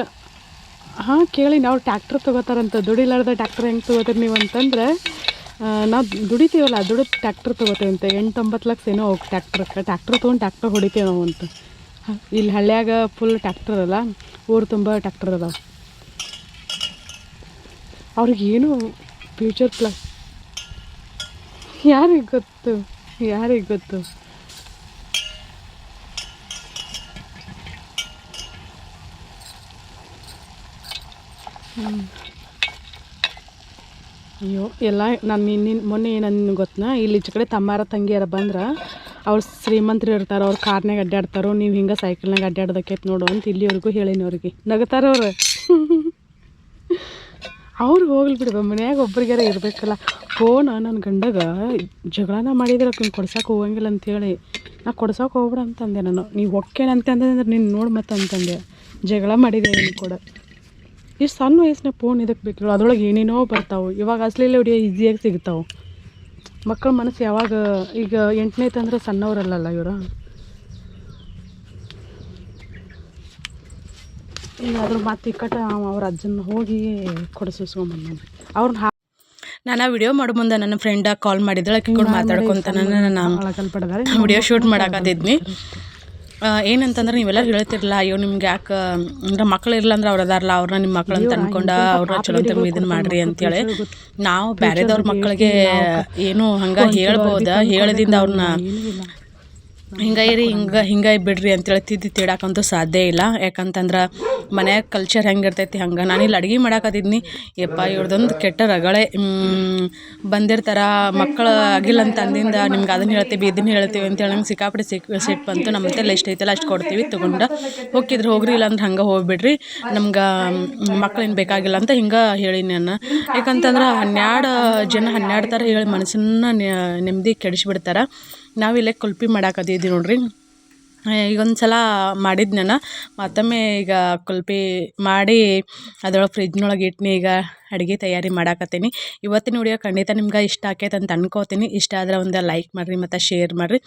ಹಾಂ, ಕೇಳಿ. ನಾವು ಟ್ಯಾಕ್ಟ್ರ್ ತೊಗೋತಾರಂತ. ದುಡಿಲಾರ್ದ ಟ್ಯಾಕ್ಟ್ರ್ ಹೆಂಗೆ ತೊಗೋತೀರಿ ನೀವು ಅಂತಂದ್ರೆ ನಾವು ದುಡಿತೀವಲ್ಲ, ದುಡಿದು ಟ್ಯಾಕ್ಟ್ರ್ ತೊಗೋತೀವಿ ಅಂತ. ಎಂಟು ಒಂಬತ್ತು ಲಕ್ಷ ಏನೋ ಹೋಗಿ ಟ್ಯಾಕ್ಟ್ರ್ ಟ್ಯಾಕ್ಟ್ರ್ ತೊಗೊಂಡು ಟ್ಯಾಕ್ಟ್ರ್ ಹೊಡಿತೀವಿ ನಾವು ಅಂತ. ಇಲ್ಲಿ ಹಳ್ಳ್ಯಾಗ ಫುಲ್ ಟ್ಯಾಕ್ಟರ್ ಅಲ್ಲ, ಊರು ತುಂಬ ಟ್ಯಾಕ್ಟರ್ ಅದಾವೆ. ಅವ್ರಿಗೇನು ಫ್ಯೂಚರ್ ಪ್ಲಾನ್ ಯಾರಿಗೆ ಗೊತ್ತು? ಯಾರಿಗೆ ಗೊತ್ತು? ಹ್ಮ್. ಅಯ್ಯೋ, ಎಲ್ಲ ನಾನು ನಿನ್ನ ಮೊನ್ನೆ ಏನಂದು ಗೊತ್ತನಾ? ಇಲ್ಲಿ ಈಚೆ ಕಡೆ ತಮ್ಮಾರ ತಂಗಿಯರ ಬಂದ್ರೆ, ಅವ್ರು ಶ್ರೀಮಂತರು ಇರ್ತಾರೆ, ಅವ್ರು ಕಾರ್ನಾಗ ಅಡ್ಡಾಡ್ತಾರೆ ನೀವು ಹಿಂಗೆ ಸೈಕಲ್ನಾಗ ಅಡ್ಡಾಡ್ದಕ್ಕೈತೆ ನೋಡು ಅಂತ ಇಲ್ಲಿವರೆಗೂ ಹೇಳೀನಿ ಅವ್ರಿಗೆ. ನಗತಾರ ಅವ್ರು. ಹೋಗ್ಲಿ ಬಿಡು ಮನ್ಯಾಗ ಒಬ್ರಿಗಾರ ಇರಬೇಕಲ್ಲ. ಫೋನ್ ನನ್ನ ಗಂಡಗ ಜಗಳನ ಮಾಡಿದ್ರೆ ಅಕ್ಕ ಕೊಡ್ಸೋಕೆ ಹೋಗಂಗಿಲ್ಲ ಅಂತೇಳಿ ನಾ ಕೊಡ್ಸೋಕೆ ಹೋಗ್ಬಿಡ ಅಂತಂದೆ ನಾನು. ನೀವು ಹೊಕ್ಕೇನೆ ಅಂತಂದ್ರೆ ನೀನು ನೋಡಿ ಅಂತಂದೆ. ಜಗಳ ಮಾಡಿದೆ ನೀನು ಕೂಡ. ಇಷ್ಟು ಸಣ್ಣ ವಯಸ್ಸಿನ ಫೋನ್ ಇದಕ್ಕೆ ಬೇಕು ಅದ್ರೊಳಗೆ ಏನೇನೋ ಬರ್ತಾವೆ. ಇವಾಗ ಅಶ್ಲೀಲ ವಿಡಿಯೋ ಈಸಿಯಾಗಿ ಸಿಗ್ತಾವೆ. ಮಕ್ಕಳ ಮನಸ್ಸು ಯಾವಾಗ ಈಗ ಎಂಟನೇ ತಂದ್ರೆ ಸಣ್ಣವರಲ್ಲಲ್ಲ ಇವರು? ಈಗ ಅದ್ರ ಮತ್ತೆ ಇಕ್ಕಟ್ಟ ಅವ್ರ ಅಜ್ಜನ ಹೋಗಿ ಕೊಡಿಸ್ಕೊಂಬಂದ ಅವ್ರನ್ನ ನಾನು ವಿಡಿಯೋ ಮಾಡೋ ಮುಂದೆ ನನ್ನ ಫ್ರೆಂಡ ಕಾಲ್ ಮಾಡಿದ್ದಳು. ಕೂಡ ಮಾತಾಡ್ಕೊಂತ ನಾನು ವಿಡಿಯೋ ಶೂಟ್ ಮಾಡಾಕತ್ತಿದ್ನಿ. ಏನಂತಂದ್ರೆ ನೀವೆಲ್ಲ ಹೇಳ್ತಿರಲ್ಲ ಅಯ್ಯೋ ನಿಮ್ಗೆ ಯಾಕೆ ಅಂದ್ರೆ ಮಕ್ಳು ಇರಲ್ಲ ಅಂದ್ರೆ ಅವ್ರು ಅದಾರಲ್ಲ ಅವ್ರನ್ನ ನಿಮ್ಮ ಮಕ್ಳು ಅಂತ ಅನ್ಕೊಂಡ ಅವ್ರನ್ನ ಚಲೋ ಅಂತ ಇದನ್ನ ಮಾಡ್ರಿ ಅಂತೇಳಿ ನಾವು ಬೇರೆದವ್ರ ಮಕ್ಕಳಿಗೆ ಏನು ಹಂಗೆ ಹೇಳ್ಬೋದ? ಹೇಳದಿಂದ ಅವ್ರನ್ನ ಹಿಂಗೆ ರೀ ಹಿಂಗೆ ಹಿಂಗೆ ಬಿಡ್ರಿ ಅಂತೇಳಿ ತಿದ್ದಿ ತಿಡಾಕಂತೂ ಸಾಧ್ಯ ಇಲ್ಲ. ಯಾಕಂತಂದ್ರೆ ಮನ್ಯಾಗ ಕಲ್ಚರ್ ಹೆಂಗೆ ಇರ್ತೈತಿ, ಹಂಗೆ. ನಾನು ಇಲ್ಲಿ ಅಡುಗೆ ಮಾಡಾಕತ್ತಿದ್ನಿ ಯಪ್ಪ ಇವ್ರದ್ದೊಂದು ಕೆಟ್ಟ ರಗಳೆ ಬಂದಿರ್ತಾರ, ಮಕ್ಕಳು ಆಗಿಲ್ಲ ಅಂತ ಅಂದಿಂದ ನಿಮ್ಗೆ ಅದನ್ನ ಹೇಳ್ತೀವಿ ಇದನ್ನ ಹೇಳ್ತೀವಿ ಅಂತೇಳಿ ನಂಗೆ ಸಿಕ್ಕಾಪಟ್ಟೆ ಸಿಕ್, ಸಿಟ್ಟು ಬಂತು. ನಮ್ಮ ಮತ್ತೆ ಎಷ್ಟು ಐತಲ್ಲ ಅಷ್ಟು ಕೊಡ್ತೀವಿ ತೊಗೊಂಡು. ಹೋಗಿದ್ರೆ ಹೋಗ್ರಿ, ಇಲ್ಲ ಅಂದ್ರೆ ಹಂಗೆ ಹೋಗ್ಬಿಡ್ರಿ. ನಮ್ಗೆ ಮಕ್ಕಳೇನು ಬೇಕಾಗಿಲ್ಲ ಅಂತ ಹಿಂಗೆ ಹೇಳೀನಿ ನಾನು ಯಾಕಂತಂದ್ರೆ ಹನ್ನೆರಡು ಜನ ಹನ್ನೆರಡು ಥರ ಹೇಳಿ ಮನಸ್ಸನ್ನ ನೆಮ್ಮದಿ ಕೆಡಿಸ್ಬಿಡ್ತಾರೆ. ನಾವಿಲ್ಲೇ ಕುಲ್ಪಿ ಮಾಡಾಕದಿದ್ದೀವಿ ನೋಡ್ರಿ. ಈಗ ಒಂದು ಸಲ ಮಾಡಿದ್ದು ನಾನು, ಮತ್ತೊಮ್ಮೆ ಈಗ ಕುಲ್ಪಿ ಮಾಡಿ ಅದ್ರೊಳಗೆ ಫ್ರಿಜ್ನೊಳಗೆ ಇಟ್ನಿ, ಈಗ ಅಡುಗೆ ತಯಾರಿ ಮಾಡಾಕತ್ತೀನಿ ಇವತ್ತಿನ ವಿಡಿಯೋ ಖಂಡಿತ ನಿಮ್ಗೆ ಇಷ್ಟ ಆಕೈತೆ ಅಂತ ಅನ್ಕೋತೀನಿ. ಇಷ್ಟ ಆದ್ರೆ ಒಂದು ಲೈಕ್ ಮಾಡಿರಿ, ಮತ್ತು ಶೇರ್ ಮಾಡಿರಿ.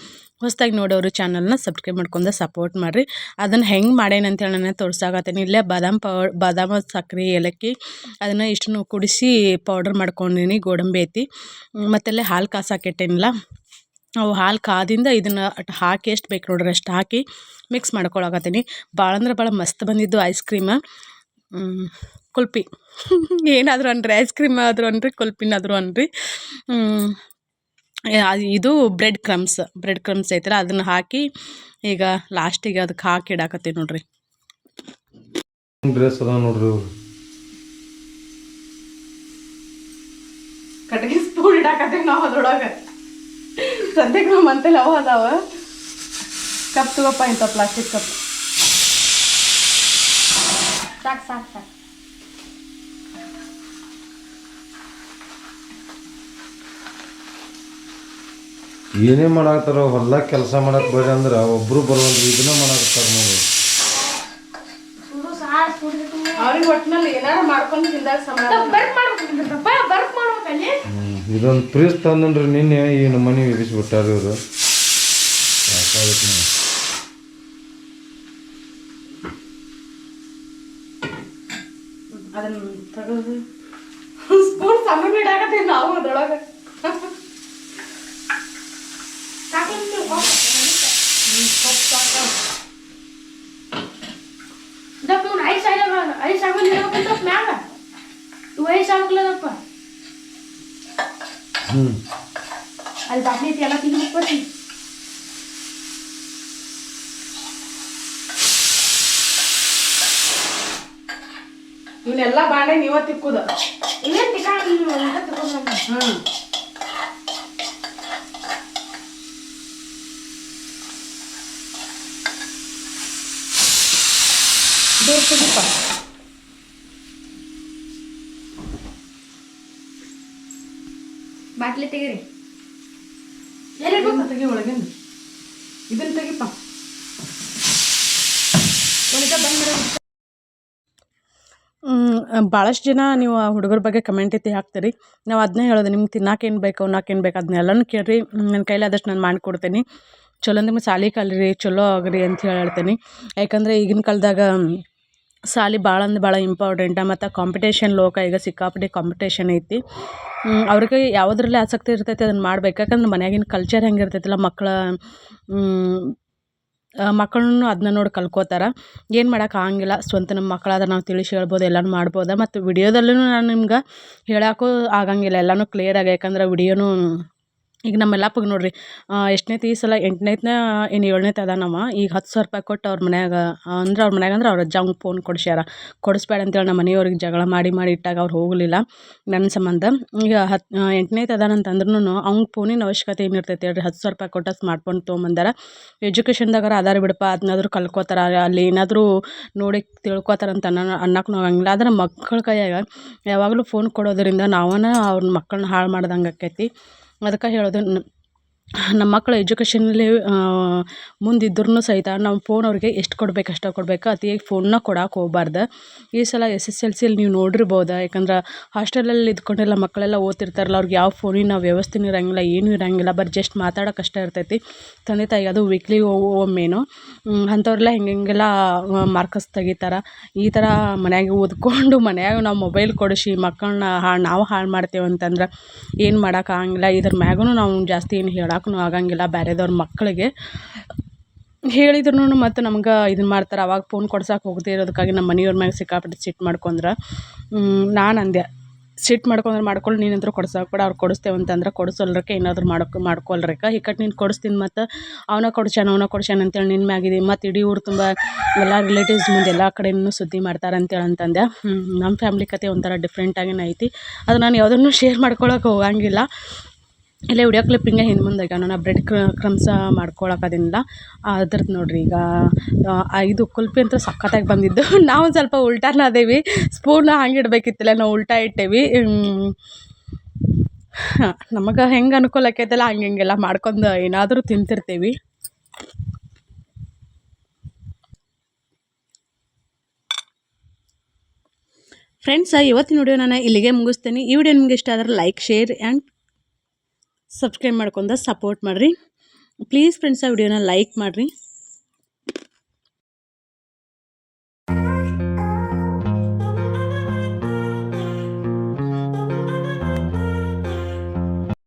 ಹೊಸ್ದಾಗಿ ನೋಡೋರು ಚಾನಲ್ನ ಸಬ್ಸ್ಕ್ರೈಬ್ ಮಾಡ್ಕೊಂಡು ಸಪೋರ್ಟ್ ಮಾಡಿರಿ. ಅದನ್ನು ಹೆಂಗೆ ಮಾಡೇನಿ ಅಂತೇಳಿ ನಾನು ತೋರ್ಸಾಕತ್ತೀನಿ. ಇಲ್ಲೇ ಬಾದಾಮ್ ಪೌ ಬಾದಾಮ ಸಕ್ಕರೆ ಏಲಕ್ಕಿ, ಅದನ್ನು ಇಷ್ಟನ್ನು ಕುಡಿಸಿ ಪೌಡರ್ ಮಾಡ್ಕೊಂಡಿನಿ, ಗೋಡಂಬಿ ಐತಿ. ಮತ್ತೆಲ್ಲೇ ಹಾಲು ಕಾಸಾಕಿಟ್ಟೇನಿಲ್ಲ ಅವು ಹಾಲು ಕಾದಿಂದ ಇದನ್ನು ಅಟ್ ಹಾಕಿ ಎಷ್ಟು ಬೇಕು ನೋಡ್ರಿ ಅಷ್ಟು ಹಾಕಿ ಮಿಕ್ಸ್ ಮಾಡ್ಕೊಳಕತ್ತೀನಿ. ಭಾಳ ಅಂದ್ರೆ ಭಾಳ ಮಸ್ತ್ ಬಂದಿದ್ದು ಐಸ್ ಕ್ರೀಮ ಕುಲ್ಪಿ. ಏನಾದರೂ ಅನ್ರಿ ಐಸ್ ಕ್ರೀಮ್ ಆದರೂ ಅನ್ರಿ ಕುಲ್ಪಿನಾದರೂ ಅನ್ರಿ. ಇದು ಬ್ರೆಡ್ ಕ್ರಮ್ಸ್ ಬ್ರೆಡ್ ಕ್ರಮ್ಸ್ ಐತಲ್ಲ ಅದನ್ನು ಹಾಕಿ ಈಗ ಲಾಸ್ಟಿಗೆ ಅದಕ್ಕೆ ಹಾಕಿ ಇಡಾಕತ್ತೀವಿ ನೋಡ್ರಿ. ಡ್ರೆಸ್ ಅದ ನೋಡ್ರಿ ಕಟ್ಟಿಗೆ ಸ್ಪೂನ್ ಇಡಾಕತ್ತೀವಿ ನಾವು ಅದ್ರೊಳಗೆ. ಸದ್ಯಕ್ಕೆ ನಮ್ಮ ಮಂತಲ್ಲಿ ಅವ ಅದಾವ? ಕಪ್ ತಗೋಪ್ಪ ಇಂಥ ಪ್ಲಾಸ್ಟಿಕ್ ಕಪ್ ಸಾಕು ಸಾಕು ಸಾಕು. ಏನೇ ಮಾಡಾಕ್ತಾರ ಹೊಲ್ದಾಗ ಕೆಲಸ ಮಾಡಕ್ ಬೇಡ ಅಂದ್ರೆ ಒಬ್ರು ಬರವಲ್ರಿ ಇದನ್ನ ಮಾಡಾಕ್ತಾರ ನೋಡಿ. ಅವ್ರಿಗೆ ಒಟ್ಟಿನಲ್ಲಿ ಏನಾರ ಮಾಡ್ಕೊಂಡು ತಿಂದಾಗ ಸಮಾಧಾನ. ಬರ್ಕ್ ಮಾಡ್ಬೇಕು ಬರ್ಕ್ ಮಾಡ್ಬೇಕಲ್ಲಿ. ಇದೊಂದು ಫ್ರಿಜ್ ತಂದ್ರೆ ನಿನ್ನೆ ಈ ನಮ್ಮ ಮನೆ ಬಿಸಿಬಿಟ್ಟಾರ ಇವರು ಸಾಕಾಗೈತೆ ನೋಡಿ. ಅದನ್ನ ತೆಗೆದು ಸ್ಪೂನ್ ಸಣ್ಣ ಇಡಾಕತ್ತೀವಿ ನಾವು ಅದ್ರೊಳಗೆ ಇದಪ್ಪ ಇವ್ನು ಐಸ್ ಆಗ್ಯಾವ ಐಸ್ ಆಗೋದು ಇಡಬೇಕಂತ ಮ್ಯಾಗ ಇವು ಐಸ್ ಆಗ್ಲದಪ್ಪ ಹ್ಮ್ ಅಲ್ಲಿ ಬಾಟ್ಲಿ ಐತಿ ಎಲ್ಲ ತಿನ್ಬೇಕು ಬರ್ತೀನಿ ಇವನ್ನೆಲ್ಲ ಬಾಂಡೆ ನೀವ ತಿಕ್ಕುದ. ಇನ್ನೇನು ತಿಕ್ಕ ಹ್ಮ್. ದೂರ ತೆಗಿಪ್ಪ ಬಾಟ್ಲಿ ತೆಗೀರಿ. ಇದನ್ನ ತೆಗಿ ಒಳಗಿಂದ ಇದನ್ನ ತೆಗಿಪ್ಪ ಭಾಳಷ್ಟು ಜನ ನೀವು ಆ ಹುಡುಗರ ಬಗ್ಗೆ ಕಮೆಂಟ್ ಐತಿ ಹಾಕ್ತೀರಿ. ನಾವು ಅದನ್ನೇ ಹೇಳೋದು, ನಿಮ್ಗೆ ತಿನ್ನಕ್ಕೆ ಏನು ಬೇಕು ಉಣ್ಣಕ್ಕೆ ಏನು ಬೇಕು ಅದನ್ನೆಲ್ಲನೂ ಕೇಳಿರಿ. ನನ್ನ ಕೈಲಾದಷ್ಟು ನಾನು ಮಾಡಿಕೊಡ್ತೀನಿ. ಚಲೋ ಅಂದ್ರೆ ಸಾಲಿ ಕಲೀರಿ, ಚಲೋ ಆಗ್ರಿ ಅಂತ ಹೇಳಿ ಹೇಳ್ತೀನಿ. ಯಾಕಂದರೆ ಈಗಿನ ಕಾಲದಾಗ ಸಾಲಿ ಭಾಳ ಅಂದ್ರೆ ಭಾಳ ಇಂಪಾರ್ಟೆಂಟ ಮತ್ತು ಕಾಂಪಿಟೇಷನ್ ಲೋಕ ಈಗ ಸಿಕ್ಕಾಪಟ್ಟೆ ಕಾಂಪಿಟೇಷನ್ ಐತಿ. ಅವ್ರಿಗೆ ಯಾವುದ್ರಲ್ಲಿ ಆಸಕ್ತಿ ಇರ್ತೈತಿ ಅದನ್ನು ಮಾಡ್ಬೇಕು. ಯಾಕಂದ್ರೆ ಮನ್ಯಾಗಿನ ಕಲ್ಚರ್ ಹೆಂಗೆ ಇರ್ತೈತಲ್ಲ ಮಕ್ಳ ಮಕ್ಕಳನ್ನು ಅದನ್ನ ನೋಡಿ ಕಲ್ಕೋತಾರೆ. ಏನು ಮಾಡೋಕೆ ಆಗಂಗಿಲ್ಲ. ಸ್ವಂತ ನಮ್ಮ ಮಕ್ಕಳಾದ್ರೆ ನಾವು ತಿಳಿಸಿ ಹೇಳ್ಬೋದು, ಎಲ್ಲನೂ ಮಾಡ್ಬೋದು. ಮತ್ತು ವಿಡಿಯೋದಲ್ಲೂ ನಾನು ನಿಮ್ಗೆ ಹೇಳೋಕ್ಕೂ ಆಗಂಗಿಲ್ಲ. ಎಲ್ಲನೂ ಕ್ಲಿಯರಾಗಿ ಯಾಕಂದ್ರೆ ವಿಡಿಯೋನೂ ಈಗ ನಮ್ಮ ಯಲ್ಲಪ್ಪಗೆ ನೋಡಿರಿ ಎಷ್ಟನೇತಿ ಈ ಸಲ ಎಂಟನೇತ್ನ ಇನ್ನು ಏಳನೇ ಅದಾನವ ಈಗ ಹತ್ತು ಸಾವಿರ ರೂಪಾಯಿ ಕೊಟ್ಟು ಅವ್ರ ಮನ್ಯಾಗ, ಅಂದ್ರೆ ಅವ್ರ ಮನ್ಯಾಗ ಅಂದ್ರೆ ಅವ್ರ ಅಜ್ಜ ಅವ್ನ್ಗೆ ಫೋನ್ ಕೊಡ್ಸ್ಯಾರ. ಕೊಡಿಸ್ಬೇಡ ಅಂತೇಳಿ ನಮ್ಮ ಮನೆಯವ್ರಿಗೆ ಜಗಳ ಮಾಡಿ ಮಾಡಿ ಇಟ್ಟಾಗ ಅವ್ರು ಹೋಗಲಿಲ್ಲ ನನ್ನ ಸಂಬಂಧ. ಈಗ ಹತ್ತು ಎಂಟನೇತ್ ಅದಾನಂತಂದ್ರೂ ಅವ್ನ್ಗೆ ಫೋನಿನ ಅವಶ್ಯಕತೆ ಏನು ಇರ್ತೈತೆ ಹೇಳ್ರಿ, ಹತ್ತು ಸಾವಿರ ರೂಪಾಯಿ ಕೊಟ್ಟು ಸ್ಮಾರ್ಟ್ ಫೋನ್ ತೊಗೊಂಬಂದಾರ ಎಜುಕೇಷನ್ದಾಗಾರ ಅದಾರ ಬಿಡಪ್ಪ ಅದನ್ನಾದ್ರೂ ಕಲ್ಕೋತಾರ, ಅಲ್ಲಿ ಏನಾದರೂ ನೋಡಿ ತಿಳ್ಕೊತಾರಂತ ಅನ್ನೋ ಅನ್ನಕ್ಕೆ ಆಗಂಗಿಲ್ಲ ಆದ್ರೆ ಮಕ್ಕಳ ಕೈಯಾಗ ಯಾವಾಗಲೂ ಫೋನ್ ಕೊಡೋದ್ರಿಂದ ನಾವನ ಅವ್ರ ಮಕ್ಕಳನ್ನ ಹಾಳು ಮಾಡ್ದಂಗೆ ಆಕೈತಿ. ಅದಕ್ಕೆ ಹೇಳೋದು ನಮ್ಮ ಮಕ್ಕಳ ಎಜುಕೇಷನಲ್ಲಿ ಮುಂದಿದ್ರೂ ಸಹಿತ ನಾವು ಫೋನ್ ಅವ್ರಿಗೆ ಎಷ್ಟು ಕೊಡ್ಬೇಕು, ಅಷ್ಟೇ ಕೊಡ್ಬೇಕು ಅತಿಯಾಗಿ ಫೋನ್ನ ಕೊಡಕ್ಕೆ ಹೋಗ್ಬಾರ್ದು. ಈ ಸಲ ಎಸ್ ಎಸ್ ಎಲ್ ಸಿಯಲ್ಲಿ ನೀವು ನೋಡಿರ್ಬೋದು? ಯಾಕಂದ್ರೆ ಹಾಸ್ಟೆಲಲ್ಲಿ ಇದ್ಕೊಂಡೆಲ್ಲ, ಮಕ್ಕಳೆಲ್ಲ ಓದ್ತಿರ್ತಾರಲ್ಲ, ಅವ್ರಿಗೆ ಯಾವ ಫೋನಿನ ವ್ಯವಸ್ಥೆನೂ ಇರಂಗಿಲ್ಲ, ಏನೂ ಇರೋಂಗಿಲ್ಲ, ಬರೀ ಜಸ್ಟ್ ಮಾತಾಡೋಕೆ ಅಷ್ಟೇ ಇರ್ತೈತಿ. ತಂದೆ ತಾಯಿ ಅದು ವೀಕ್ಲಿ ಒಮ್ಮೆನೋ ಅಂಥವ್ರೆಲ್ಲ ಹೆಂಗೆ ಹೆಂಗೆಲ್ಲ ಮಾರ್ಕಸ್ ತೆಗಿತಾರೆ. ಈ ಥರ ಮನ್ಯಾಗೆ ಓದ್ಕೊಂಡು, ಮನ್ಯಾಗ ನಾವು ಮೊಬೈಲ್ ಕೊಡಿಸಿ ಮಕ್ಕಳನ್ನ ಹಾಳು ನಾವು ಹಾಳು ಮಾಡ್ತೇವೆ ಅಂತಂದ್ರೆ ಏನು ಮಾಡೋಕ್ಕಾಗಂಗಿಲ್ಲ ಇದ್ರ ಮ್ಯಾಗೂ ನಾವು ಜಾಸ್ತಿ ಏನು ಹೇಳಕ್ಕೂ ಆಗಂಗಿಲ್ಲ ಬೇರೆದವ್ರ ಮಕ್ಕಳಿಗೆ ಹೇಳಿದ್ರು ಮತ್ತು ನಮ್ಗೆ ಇದನ್ನ ಮಾಡ್ತಾರೆ, ಅವಾಗ ಫೋನ್ ಕೊಡ್ಸಕ್ಕೆ ಹೋಗದೇ ಇರೋದಕ್ಕಾಗಿ ನಮ್ಮ ಮನೆಯವ್ರ ಮ್ಯಾಗೆ ಸಿಕ್ಕಾಪಟ್ಟೆ ಸಿಟ್ಟು ಮಾಡ್ಕೊಂಡ್ರೆ ನಾನು ಅಂದೆ ಸಿಟ್ಟು ಮಾಡ್ಕೊಂಡ್ರೆ ಮಾಡ್ಕೊಳ್ಳಿ ನೀನಂತರೂ ಕೊಡ್ಸೋಕೆ ಕೂಡ ಅವ್ರು ಕೊಡಿಸ್ತೇವೆ ಅಂತಂದ್ರೆ ಕೊಡಿಸೋಲ್ರಕ್ಕೆ ಏನಾದರೂ ಮಾಡ್ಕೊ ಮಾಡ್ಕೊಳ್ರಕ್ಕ ಇಕ್ಕಟ್ಟು ನೀನು ಕೊಡಿಸ್ತೀನಿ ಮತ್ತು ಅವನ ಕೊಡ್ಸ್ಯಾನ ಅವನ ಕೊಡ್ಸ್ಯಾನ ಅಂತೇಳಿ ನಿನ್ನ ಮ್ಯಾಗಿದೆ ಮತ್ತು ಇಡೀ ಊರು ತುಂಬ ಎಲ್ಲ ರಿಲೇಟಿವ್ಸ್ ಮುಂದೆ ಎಲ್ಲ ಕಡೆಯೂ ಸುದ್ದಿ ಮಾಡ್ತಾರೆ ಅಂತೇಳಿ ಅಂತಂದೆ. ನಮ್ಮ ಫ್ಯಾಮ್ಲಿ ಕತೆ ಒಂಥರ ಡಿಫ್ರೆಂಟಾಗೇ ಐತಿ ಅದು ನಾನು ಯಾವುದನ್ನು ಶೇರ್ ಮಾಡ್ಕೊಳಕ್ಕೆ ಹೋಗಂಗಿಲ್ಲ. ಇಲ್ಲೇ ವಿಡಿಯೋ ಕ್ಲಿಪ್ಪಿಂಗ ಹಿಂದೆ ಮುಂದೆ ಆಗ್ಯಾವ ನಾನು ಬ್ರೆಡ್ ಕ್ರಮ್ಸ ಮಾಡ್ಕೊಳಕ್ಕದಿಲ್ಲ ಅದ್ರದ್ದು ನೋಡಿರಿ ಈಗ ಇದು ಕುಲ್ಪಿ ಅಂತ ಸಖತ್ತಾಗಿ ಬಂದಿದ್ದು. ನಾವು ಸ್ವಲ್ಪ ಉಲ್ಟಾನ ಅದೇವಿ. ಸ್ಪೂನ್ ಹಂಗೆ ಇಡಬೇಕಿತ್ತಿಲ್ಲ, ನಾವು ಉಲ್ಟಾ ಇಟ್ಟೇವಿ. ನಮಗೆ ಹೆಂಗೆ ಅನುಕೂಲ ಆಕೈತಲ್ಲ ಹಂಗೆ ಹಿಂಗೆಲ್ಲ ಮಾಡ್ಕೊಂಡು ಏನಾದರೂ ತಿಂತಿರ್ತೀವಿ. ಫ್ರೆಂಡ್ಸ್ ಇವತ್ತಿನ ವಿಡಿಯೋ ನಾನು ಇಲ್ಲಿಗೆ ಮುಗಿಸ್ತೀನಿ. ಈ ವಿಡಿಯೋ ನಿಮ್ಗೆ ಇಷ್ಟ ಆದರೆ ಲೈಕ್ ಶೇರ್ ಆ್ಯಂಡ್ ಸಬ್ಸ್ಕ್ರೈಬ್ ಮಾಡ್ಕೊಂಡು ಸಪೋರ್ಟ್ ಮಾಡಿರಿ. ಪ್ಲೀಸ್ ಫ್ರೆಂಡ್ಸ್ ಆ ವಿಡಿಯೋನ ಲೈಕ್ ಮಾಡಿರಿ.